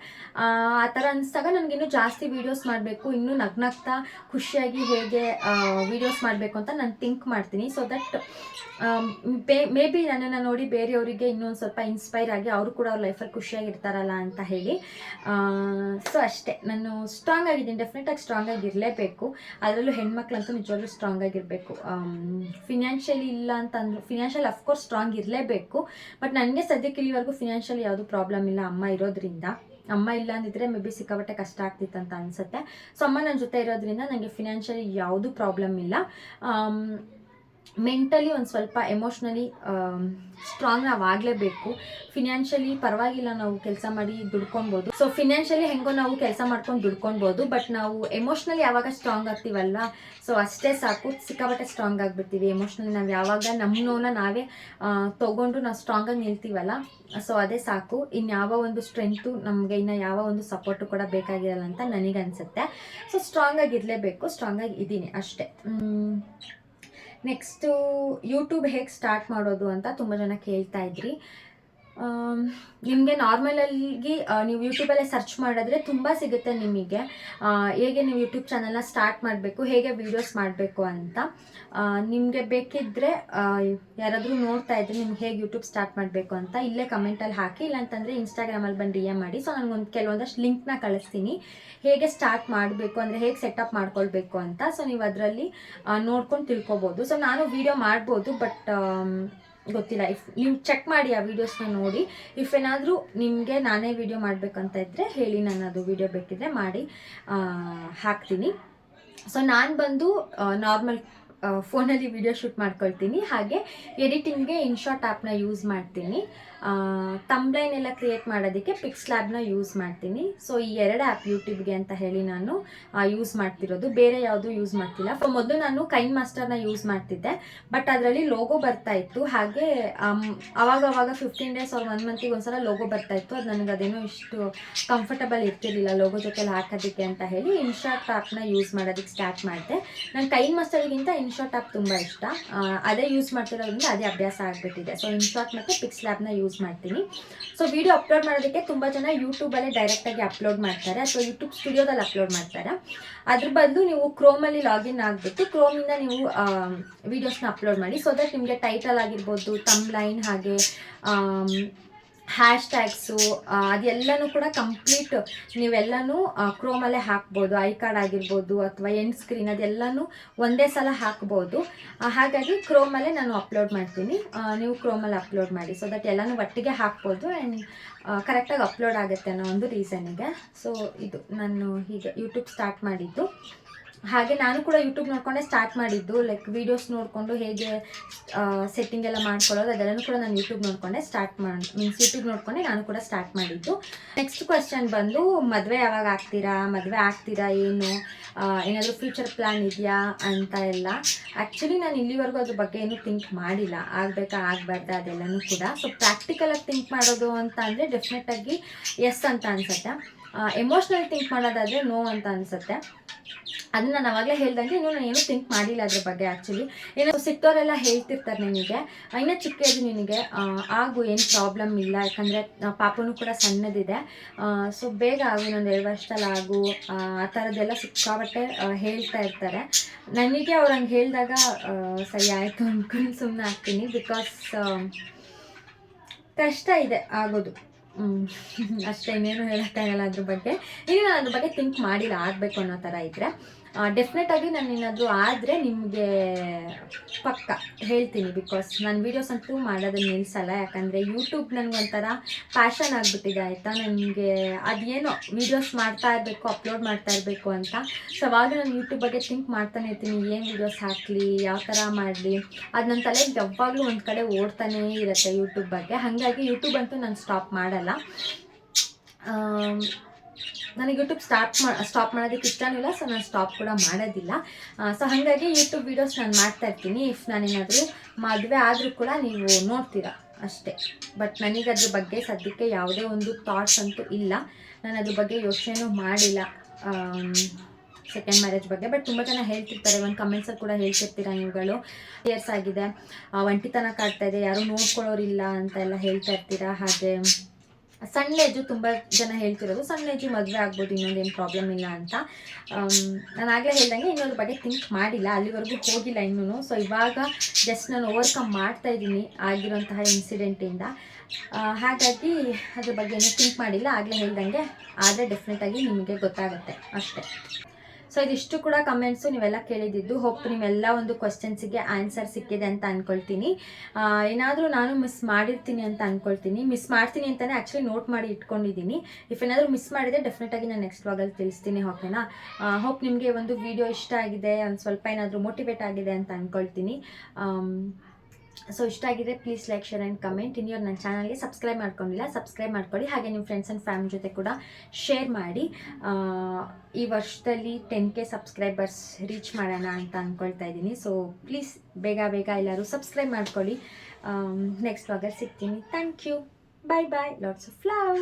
ಆ ಥರ ಅನಿಸ್ದಾಗ ನನಗಿನ್ನೂ ಜಾಸ್ತಿ ವೀಡಿಯೋಸ್ ಮಾಡಬೇಕು, ಇನ್ನೂ ನಗ್ನಗ್ತಾ ಖುಷಿಯಾಗಿ ಹೇಗೆ ವೀಡಿಯೋಸ್ ಮಾಡಬೇಕು ಅಂತ ನಾನು ಥಿಂಕ್ ಮಾಡ್ತೀನಿ. ಸೊ ದಟ್ ಮೇ ಬಿ ನನ್ನನ್ನು ನೋಡಿ ಬೇರೆಯವರಿಗೆ ಇನ್ನೊಂದು ಸ್ವಲ್ಪ ಇನ್ಸ್ಪೈರ್ ಆಗಿ ಅವರು ಕೂಡ ಅವ್ರ ಲೈಫಲ್ಲಿ ಖುಷಿಯಾಗಿರ್ತಾರಲ್ಲ ಅಂತ ಹೇಳಿ. ಸೊ ಅಷ್ಟೇ. ನಾನು ಸ್ಟ್ರಾಂಗ್ ಆಗಿದ್ದೀನಿ. ಡೆಫಿನೆಟಾಗಿ ಸ್ಟ್ರಾಂಗ್ ಆಗಿರಲೇಬೇಕು. ಅದರಲ್ಲೂ ಹೆಣ್ಮಕ್ಳಂತೂ ನಿಜವಾಗ್ಲೂ ಸ್ಟ್ರಾಂಗ್ ಆಗಿರಬೇಕು. ಫಿನಾನ್ಷಿಯಲಿ ಇಲ್ಲ ಅಂತಂದ್ರು ಫಿನಾನ್ಷಿಯಲ್ ಅಫ್ಕೋರ್ಸ್ ಸ್ಟ್ರಾಂಗ್ ಇರಲೇಬೇಕು. ಬಟ್ ನನಗೆ ಸದ್ಯಕ್ಕೆ ಇಲ್ಲಿವರೆಗೂ ಫಿನಾನ್ಷಿಯಲಿ ಯಾವುದೂ ಪ್ರಾಬ್ಲಮ್ ಇಲ್ಲ ಅಮ್ಮ ಇರೋದ್ರಿಂದ. ಅಮ್ಮ ಇಲ್ಲ ಅಂದಿದ್ರೆ ಮೇ ಬಿ ಸಿಕ್ಕಾಪಟ್ಟೆ ಕಷ್ಟ ಆಗ್ತಿತ್ತು ಅಂತ ಅನ್ಸುತ್ತೆ. ಸೊ ಅಮ್ಮ ನನ್ನ ಜೊತೆ ಇರೋದ್ರಿಂದ ನನಗೆ ಫಿನಾನ್ಷಿಯಲಿ ಯಾವುದೂ ಪ್ರಾಬ್ಲಮ್ ಇಲ್ಲ. ಮೆಂಟಲಿ ಒಂದು ಸ್ವಲ್ಪ ಎಮೋಷ್ನಲಿ ಸ್ಟ್ರಾಂಗ್ ನಾವು ಆಗಲೇಬೇಕು ಫಿನಾನ್ಷಿಯಲಿ ಪರವಾಗಿಲ್ಲ ನಾವು ಕೆಲಸ ಮಾಡಿ ದುಡ್ಕೊಬೋದು ಸೊ ಫಿನಾನ್ಷಿಯಲಿ ಹೆಂಗೋ ನಾವು ಕೆಲಸ ಮಾಡ್ಕೊಂಡು ದುಡ್ಕೊಬೋದು ಬಟ್ ನಾವು ಎಮೋಷ್ನಲಿ ಯಾವಾಗ ಸ್ಟ್ರಾಂಗ್ ಆಗ್ತೀವಲ್ಲ ಸೊ ಅಷ್ಟೇ ಸಾಕು. ಸಿಕ್ಕಾಪಟ್ಟೆ ಸ್ಟ್ರಾಂಗ್ ಆಗಿಬಿಡ್ತೀವಿ. ಎಮೋಷ್ನಲಿ ನಾವು ಯಾವಾಗ ನಮ್ಮ ನೋವನ್ನ ನಾವೇ ತೊಗೊಂಡು ನಾವು ಸ್ಟ್ರಾಂಗಾಗಿ ನಿಲ್ತೀವಲ್ಲ? ಸೊ ಅದೇ ಸಾಕು. ಇನ್ಯಾವ ಒಂದು ಸ್ಟ್ರೆಂತು ನಮಗೆ ಇನ್ನು ಯಾವ ಒಂದು ಸಪೋರ್ಟು ಕೂಡ ಬೇಕಾಗಿರಲ್ಲ ಅಂತ ನನಗನ್ಸುತ್ತೆ. ಸೊ ಸ್ಟ್ರಾಂಗಾಗಿರಲೇಬೇಕು ಸ್ಟ್ರಾಂಗಾಗಿ ಇದ್ದೀನಿ ಅಷ್ಟೇ. ನೆಕ್ಸ್ಟು ಯೂಟ್ಯೂಬ್ ಹೇಗೆ ಸ್ಟಾರ್ಟ್ ಮಾಡೋದು ಅಂತ ತುಂಬ ಜನ ಕೇಳ್ತಾ ಇದ್ರಿ. ನಿಮಗೆ ನಾರ್ಮಲಾಗಿ ನೀವು ಯೂಟ್ಯೂಬಲ್ಲೇ ಸರ್ಚ್ ಮಾಡಿದ್ರೆ ತುಂಬ ಸಿಗುತ್ತೆ ನಿಮಗೆ. ಹೇಗೆ ನೀವು ಯೂಟ್ಯೂಬ್ ಚಾನಲ್ನ ಸ್ಟಾರ್ಟ್ ಮಾಡಬೇಕು, ಹೇಗೆ ವೀಡಿಯೋಸ್ ಮಾಡಬೇಕು ಅಂತ. ನಿಮಗೆ ಬೇಕಿದ್ದರೆ ಯಾರಾದರೂ ನೋಡ್ತಾ ಇದ್ರೆ ನಿಮ್ಗೆ ಹೇಗೆ ಯೂಟ್ಯೂಬ್ ಸ್ಟಾರ್ಟ್ ಮಾಡಬೇಕು ಅಂತ ಇಲ್ಲೇ ಕಮೆಂಟಲ್ಲಿ ಹಾಕಿ, ಇಲ್ಲಾಂತಂದರೆ ಇನ್ಸ್ಟಾಗ್ರಾಮಲ್ಲಿ ಬಂದು ಡಿ ಎಂ ಮಾಡಿ. ಸೊ ನನಗೊಂದು ಕೆಲವೊಂದಷ್ಟು ಲಿಂಕ್ನ ಕಳಿಸ್ತೀನಿ. ಹೇಗೆ ಸ್ಟಾರ್ಟ್ ಮಾಡಬೇಕು ಅಂದರೆ ಹೇಗೆ ಸೆಟಪ್ ಮಾಡ್ಕೊಳ್ಬೇಕು ಅಂತ. ಸೊ ನೀವು ಅದರಲ್ಲಿ ನೋಡ್ಕೊಂಡು ತಿಳ್ಕೊಬೋದು. ಸೊ ನಾನು ವೀಡಿಯೋ ಮಾಡ್ಬೋದು ಬಟ್ ಗೊತ್ತಿಲ್ಲ. ಇಫ್ ನೀವು ಚೆಕ್ ಮಾಡಿ ಆ ವೀಡಿಯೋಸ್ನ ನೋಡಿ. ಇಫ್ ಏನಾದರೂ ನಿಮಗೆ ನಾನೇ ವೀಡಿಯೋ ಮಾಡಬೇಕಂತ ಇದ್ದರೆ ಹೇಳಿ ನಾನು ಅದು ವೀಡಿಯೋ ಬೇಕಿದ್ರೆ ಮಾಡಿ ಹಾಕ್ತೀನಿ. ಸೊ ನಾನು ಬಂದು ನಾರ್ಮಲ್ ಫೋನಲ್ಲಿ ವಿಡಿಯೋ ಶೂಟ್ ಮಾಡ್ಕೊಳ್ತೀನಿ. ಹಾಗೆ ಎಡಿಟಿಂಗ್ಗೆ ಇನ್ಶಾಟ್ ಆ್ಯಪ್ನ ಯೂಸ್ ಮಾಡ್ತೀನಿ. ತಂಬ್ಲೈನ್ ಎಲ್ಲ ಕ್ರಿಯೇಟ್ ಮಾಡೋದಕ್ಕೆ ಪಿಕ್ಸ್ ಲ್ಯಾಬ್ನ ಯೂಸ್ ಮಾಡ್ತೀನಿ. ಸೊ ಈ ಎರಡು ಆ್ಯಪ್ ಯೂಟ್ಯೂಬ್ಗೆ ಅಂತ ಹೇಳಿ ನಾನು ಯೂಸ್ ಮಾಡ್ತಿರೋದು. ಬೇರೆ ಯಾವುದು ಯೂಸ್ ಮಾಡ್ತಿಲ್ಲ. ಮೊದಲು ನಾನು ಕೈನ್ ಮಾಸ್ಟರ್ನ ಯೂಸ್ ಮಾಡ್ತಿದ್ದೆ. ಬಟ್ ಅದರಲ್ಲಿ ಲೋಗೋ ಬರ್ತಾ ಇತ್ತು. ಹಾಗೆ ಅವಾಗ ಅವಾಗ ಫಿಫ್ಟೀನ್ ಡೇಸ್ ಅವ್ರ ಒನ್ ಮಂತಿಗೆ ಒಂದ್ಸಲ ಲೋಗೋ ಬರ್ತಾ ಇತ್ತು. ಅದು ನನಗೆ ಅದೇನೋ ಇಷ್ಟು ಕಂಫರ್ಟಬಲ್ ಇರ್ತಿರ್ಲಿಲ್ಲ ಲೋಗೋ ಜೊತೆಲಿ ಹಾಕೋದಕ್ಕೆ ಅಂತ ಹೇಳಿ ಇನ್ಶಾಟ್ ಆ್ಯಪ್ನ ಯೂಸ್ ಮಾಡೋದಕ್ಕೆ ಸ್ಟಾರ್ಟ್ ಮಾಡಿದೆ. ನಾನು ಕೈನ್ ಮಾಸ್ಟರ್ಗಿಂತ ಇನ್ಶಾಟ್ ಆ್ಯಪ್ ತುಂಬ ಇಷ್ಟ. ಅದೇ ಯೂಸ್ ಮಾಡ್ತಿರೋದ್ರಿಂದ ಅದೇ ಅಭ್ಯಾಸ ಆಗಿಬಿಟ್ಟಿದೆ. ಸೊ ಇನ್ಶಾಟ್ ಮತ್ತು ಪಿಕ್ಸ್ ಲ್ಯಾಬ್ನ ಯೂಸ್ ಮಾಡ್ತೀನಿ. ಸೊ ವಿಡಿಯೋ ಅಪ್ಲೋಡ್ ಮಾಡೋದಕ್ಕೆ ತುಂಬ ಜನ ಯೂಟ್ಯೂಬಲ್ಲೇ ಡೈರೆಕ್ಟಾಗಿ ಅಪ್ಲೋಡ್ ಮಾಡ್ತಾರೆ. ಅಥವಾ ಯೂಟ್ಯೂಬ್ ಸ್ಟುಡಿಯೋದಲ್ಲಿ ಅಪ್ಲೋಡ್ ಮಾಡ್ತಾರೆ. ಅದ್ರ ಬದಲು ನೀವು ಕ್ರೋಮಲ್ಲಿ ಲಾಗಿನ್ ಆಗಿಬಿಟ್ಟು ಕ್ರೋಮಿಂದ ನೀವು ವೀಡಿಯೋಸ್ನ ಅಪ್ಲೋಡ್ ಮಾಡಿ. ಸೊ ದಟ್ ನಿಮಗೆ ಟೈಟಲ್ ಆಗಿರ್ಬೋದು ತಮ್ ಲೈನ್ ಹಾಗೆ ಹ್ಯಾಶ್ ಟ್ಯಾಗ್ಸು ಅದೆಲ್ಲನೂ ಕೂಡ ಕಂಪ್ಲೀಟ್ ನೀವೆಲ್ಲನೂ ಕ್ರೋಮಲ್ಲೇ ಹಾಕ್ಬೋದು. ಐ ಕಾರ್ಡ್ ಆಗಿರ್ಬೋದು ಅಥವಾ ಎಂಡ್ ಸ್ಕ್ರೀನ್ ಅದೆಲ್ಲನೂ ಒಂದೇ ಸಲ ಹಾಕ್ಬೋದು. ಹಾಗಾಗಿ ಕ್ರೋಮಲ್ಲೇ ನಾನು ಅಪ್ಲೋಡ್ ಮಾಡ್ತೀನಿ. ನೀವು ಕ್ರೋಮಲ್ಲಿ ಅಪ್ಲೋಡ್ ಮಾಡಿ. ಸೊ ದಟ್ ಎಲ್ಲನೂ ಒಟ್ಟಿಗೆ ಹಾಕ್ಬೋದು ಆ್ಯಂಡ್ ಕರೆಕ್ಟಾಗಿ ಅಪ್ಲೋಡ್ ಆಗುತ್ತೆ ಅನ್ನೋ ಒಂದು ರೀಸನಿಗೆ ಸೊ ಇದು, ನಾನು ಹೀಗೆ ಯೂಟ್ಯೂಬ್ ಸ್ಟಾರ್ಟ್ ಮಾಡಿದ್ದು. ಹಾಗೆ ನಾನು ಕೂಡ ಯೂಟ್ಯೂಬ್ ನೋಡ್ಕೊಂಡೆ ಸ್ಟಾರ್ಟ್ ಮಾಡಿದ್ದು. ಲೈಕ್ ವೀಡಿಯೋಸ್ ನೋಡಿಕೊಂಡು ಹೇಗೆ ಸೆಟ್ಟಿಂಗ್ ಎಲ್ಲ ಮಾಡ್ಕೊಳ್ಳೋದು ಅದೆಲ್ಲನೂ ಕೂಡ ನಾನು ಯೂಟ್ಯೂಬ್ ನೋಡಿಕೊಂಡೆ ಸ್ಟಾರ್ಟ್ ಮಾಡಿ ಮೀನ್ಸ್ ಯೂಟ್ಯೂಬ್ ನೋಡಿಕೊಂಡೆ ನಾನು ಕೂಡ ಸ್ಟಾರ್ಟ್ ಮಾಡಿದ್ದು. ನೆಕ್ಸ್ಟ್ ಕ್ವಶನ್ ಬಂದು, ಮದುವೆ ಯಾವಾಗ ಆಗ್ತೀರಾ? ಮದುವೆ ಆಗ್ತೀರಾ ಏನು? ಏನಾದರೂ ಫ್ಯೂಚರ್ ಪ್ಲ್ಯಾನ್ ಇದೆಯಾ ಅಂತ ಎಲ್ಲ. ಆ್ಯಕ್ಚುಲಿ ನಾನು ಇಲ್ಲಿವರೆಗೂ ಅದ್ರ ಬಗ್ಗೆ ಏನೂ ಥಿಂಕ್ ಮಾಡಿಲ್ಲ. ಆಗಬೇಕಾ, ಆಗಬಾರ್ದ ಅದೆಲ್ಲನೂ ಕೂಡ. ಸೊ ಪ್ರಾಕ್ಟಿಕಲಾಗಿ ಥಿಂಕ್ ಮಾಡೋದು ಅಂತ ಅಂದರೆ ಡೆಫಿನೆಟಾಗಿ ಎಸ್ ಅಂತ ಅನಿಸುತ್ತೆ. ಎಮೋಷ್ನಲ್ ಥಿಂಕ್ ಮಾಡೋದಾದರೆ ನೋ ಅಂತ ಅನಿಸುತ್ತೆ. ಅದನ್ನ ನಾನು ಆವಾಗಲೇ ಹೇಳ್ದಂಗೆ ಇನ್ನೂ ನಾನು ಏನೂ ಥಿಂಕ್ ಮಾಡಿಲ್ಲ ಅದ್ರ ಬಗ್ಗೆ ಆ್ಯಕ್ಚುಲಿ ಏನೋ ಸಿಕ್ತವರೆಲ್ಲ ಹೇಳ್ತಿರ್ತಾರೆ ನಿನಗೆ. ಇನ್ನೂ ಚಿಕ್ಕ ಇದು ನಿನಗೆ ಆಗು ಏನು ಪ್ರಾಬ್ಲಮ್ ಇಲ್ಲ. ಯಾಕಂದರೆ ಪಾಪನೂ ಕೂಡ ಸಣ್ಣದಿದೆ. ಸೊ ಬೇಗ ಆಗು, ಇನ್ನೊಂದು ಎರಡು ವರ್ಷದಲ್ಲಿ ಆಗು. ಆ ಥರದ್ದೆಲ್ಲ ಸಿಕ್ಕಾಬಟ್ಟೆ ಹೇಳ್ತಾ ಇರ್ತಾರೆ. ನನಗೆ ಅವ್ರು ಹಂಗೆ ಹೇಳಿದಾಗ ಸರಿ ಆಯಿತು ಅಂದ್ಕೊಂಡು ಸುಮ್ಮನೆ ಆಗ್ತೀನಿ. ಬಿಕಾಸ್ ಕಷ್ಟ ಇದೆ ಆಗೋದು. ಅಷ್ಟೇ ಇನ್ನೇನು ಹೇಳೋಕ್ಕಾಗಲ್ಲ ಅದ್ರ ಬಗ್ಗೆ. ಇನ್ನೇನು ನಾನು ಅದ್ರ ಬಗ್ಗೆ ಥಿಂಕ್ ಮಾಡಿಲ್ಲ ಆಗಬೇಕು ಅನ್ನೋ ಥರ ಇದ್ದರೆ ಡೆಫಿನೆಟ್ ಆಗಿ ನಾನು ಏನಾದರೂ ಆದರೆ ನಿಮಗೆ ಪಕ್ಕ ಹೇಳ್ತೀನಿ ಬಿಕಾಸ್ ನಾನು ವೀಡಿಯೋಸ್ ಅಂತೂ ಮಾಡೋದನ್ನ ನಿಲ್ಲಿಸಲ್ಲ ಯಾಕಂದರೆ ಯೂಟ್ಯೂಬ್ ನನಗೊಂಥರ ಪ್ಯಾಷನ್ ಆಗಿಬಿಟ್ಟಿದೆ, ಆಯಿತಾ? ನನಗೆ ಅದೇನೋ ವೀಡಿಯೋಸ್ ಮಾಡ್ತಾ ಇರಬೇಕು ಅಪ್ಲೋಡ್ ಮಾಡ್ತಾ ಇರಬೇಕು ಅಂತ. ಸೊ ಅವಾಗ ನಾನು ಯೂಟ್ಯೂಬ್ ಬಗ್ಗೆ ಥಿಂಕ್ ಮಾಡ್ತಾನೆ ಇರ್ತೀನಿ. ಏನು ವೀಡಿಯೋಸ್ ಹಾಕಲಿ, ಯಾವ ಥರ ಮಾಡಲಿ? ಅದು ನನ್ನ ತಲೆಗೆ ಯಾವಾಗಲೂ ಒಂದು ಕಡೆ ಓಡ್ತಾನೇ ಇರುತ್ತೆ ಯೂಟ್ಯೂಬ್ ಬಗ್ಗೆ. ಹಾಗಾಗಿ ಯೂಟ್ಯೂಬ್ ಅಂತೂ ನಾನು ಸ್ಟಾಪ್ ಮಾಡಲ್ಲ. ನನಗೆ ಯೂಟ್ಯೂಬ್ ಸ್ಟಾರ್ಟ್ ಮಾ ಸ್ಟಾಪ್ ಮಾಡೋದಕ್ಕೆ ಇಷ್ಟನೂ ಇಲ್ಲ ಸೊ ನಾನು ಸ್ಟಾಪ್ ಕೂಡ ಮಾಡೋದಿಲ್ಲ. ಸೊ ಹಾಗಾಗಿ ಯೂಟ್ಯೂಬ್ ವೀಡಿಯೋಸ್ ನಾನು ಮಾಡ್ತಾ ಇರ್ತೀನಿ. ಇಫ್ ನಾನೇನಾದರೂ ಮದುವೆ ಆದರೂ ಕೂಡ ನೀವು ನೋಡ್ತೀರಾ ಅಷ್ಟೇ. ಬಟ್ ನನಗೆ ಅದ್ರ ಬಗ್ಗೆ ಸದ್ಯಕ್ಕೆ ಯಾವುದೇ ಒಂದು ಥಾಟ್ಸ್ ಅಂತೂ ಇಲ್ಲ. ನಾನು ಅದ್ರ ಬಗ್ಗೆ ಯೋಚನೆನೂ ಮಾಡಿಲ್ಲ ಸೆಕೆಂಡ್ ಮ್ಯಾರೇಜ್ ಬಗ್ಗೆ. ಬಟ್ ತುಂಬ ಜನ ಹೇಳ್ತಿರ್ತಾರೆ, ಒಂದು ಕಮೆಂಟ್ಸಲ್ಲಿ ಕೂಡ ಹೇಳ್ತಿರ್ತೀರ ನೀವುಗಳು ಇಯರ್ಸ್ ಆಗಿದೆ. ಒಂಟಿತನ ಕಾಡ್ತಾ ಇದೆ. ಯಾರೂ ನೋಡ್ಕೊಳ್ಳೋರಿಲ್ಲ ಅಂತ ಎಲ್ಲ ಹೇಳ್ತಾ ಇರ್ತೀರಾ? ಹಾಗೆ ಸಣ್ಣ ಏಜು ತುಂಬ ಜನ ಹೇಳ್ತಿರೋದು. ಸಣ್ಣ ಏಜು ಮದುವೆ ಆಗ್ಬೋದು, ಇನ್ನೊಂದೇನು ಪ್ರಾಬ್ಲಮ್ ಇಲ್ಲ ಅಂತ. ನಾನು ಆಗಲೇ ಹೇಳ್ದಂಗೆ ಇನ್ನೊಂದ್ರ ಬಗ್ಗೆ ಥಿಂಕ್ ಮಾಡಿಲ್ಲ. ಅಲ್ಲಿವರೆಗೂ ಹೋಗಿಲ್ಲ ಇನ್ನೂ ಸೊ ಇವಾಗ ಜಸ್ಟ್ ನಾನು ಓವರ್ಕಮ್ ಮಾಡ್ತಾ ಇದ್ದೀನಿ ಆಗಿರೋಂತಹ ಇನ್ಸಿಡೆಂಟಿಂದ ಹಾಗಾಗಿ ಅದ್ರ ಬಗ್ಗೆ ಏನೂ ಥಿಂಕ್ ಮಾಡಿಲ್ಲ. ಆಗಲೇ ಹೇಳ್ದಂಗೆ, ಆದರೆ ಡೆಫಿನೆಟಾಗಿ ನಿಮಗೆ ಗೊತ್ತಾಗುತ್ತೆ. ಅಷ್ಟೇ. ಸೊ ಇದಿಷ್ಟು ಕೂಡ ಕಮೆಂಟ್ಸು ನೀವೆಲ್ಲ ಕೇಳಿದ್ದು ಹೋಪ್ ನಿಮ್ಮೆಲ್ಲ ಒಂದು ಕ್ವಶನ್ಸಿಗೆ ಆನ್ಸರ್ ಸಿಕ್ಕಿದೆ ಅಂತ ಅಂದ್ಕೊಳ್ತೀನಿ ಏನಾದರೂ ನಾನು ಮಿಸ್ ಮಾಡಿರ್ತೀನಿ ಅಂತ ಅಂದ್ಕೊಳ್ತೀನಿ ಮಿಸ್ ಮಾಡ್ತೀನಿ ಅಂತಲೇ ಆ್ಯಕ್ಚುಲಿ ನೋಟ್ ಮಾಡಿ ಇಟ್ಕೊಂಡಿದ್ದೀನಿ. ಇಫ್ ಏನಾದರೂ ಮಿಸ್ ಮಾಡಿದರೆ ಡೆಫಿನೆಟಾಗಿ ನಾನು ನೆಕ್ಸ್ಟ್ ವಾಗಲ್ಲಿ ತಿಳಿಸ್ತೀನಿ ಓಕೆನಾ ಹೋಪ್ ನಿಮಗೆ ಒಂದು ವಿಡಿಯೋ ಇಷ್ಟ ಆಗಿದೆ, ಒಂದು ಸ್ವಲ್ಪ ಏನಾದರೂ ಮೋಟಿವೇಟ್ ಆಗಿದೆ ಅಂತ ಅಂದ್ಕೊಳ್ತೀನಿ ಸೊ ಇಷ್ಟ ಆಗಿದೆ please like share and comment ಇನ್ನು ನನ್ನ ಚಾನಲ್ಗೆ ಸಬ್ಸ್ಕ್ರೈಬ್ ಮಾಡ್ಕೊಂಡಿಲ್ಲ ಸಬ್ಸ್ಕ್ರೈಬ್ ಮಾಡ್ಕೊಳ್ಳಿ ಹಾಗೆ ನಿಮ್ಮ ಫ್ರೆಂಡ್ಸ್ ಆ್ಯಂಡ್ ಫ್ಯಾಮಿಲಿ ಜೊತೆ ಕೂಡ ಶೇರ್ ಮಾಡಿ. ಈ ವರ್ಷದಲ್ಲಿ ಟೆನ್ ಕೆ ಸಬ್ಸ್ಕ್ರೈಬರ್ಸ್ ರೀಚ್ ಮಾಡೋಣ ಅಂತ ಅಂದ್ಕೊಳ್ತಾ ಇದ್ದೀನಿ. ಸೊ ಪ್ಲೀಸ್ ಬೇಗ ಬೇಗ ಎಲ್ಲರೂ ಸಬ್ಸ್ಕ್ರೈಬ್ ಮಾಡ್ಕೊಳ್ಳಿ. ನೆಕ್ಸ್ಟ್ ವಾಗ ಸಿಗ್ತೀನಿ. Thank you bye bye lots of love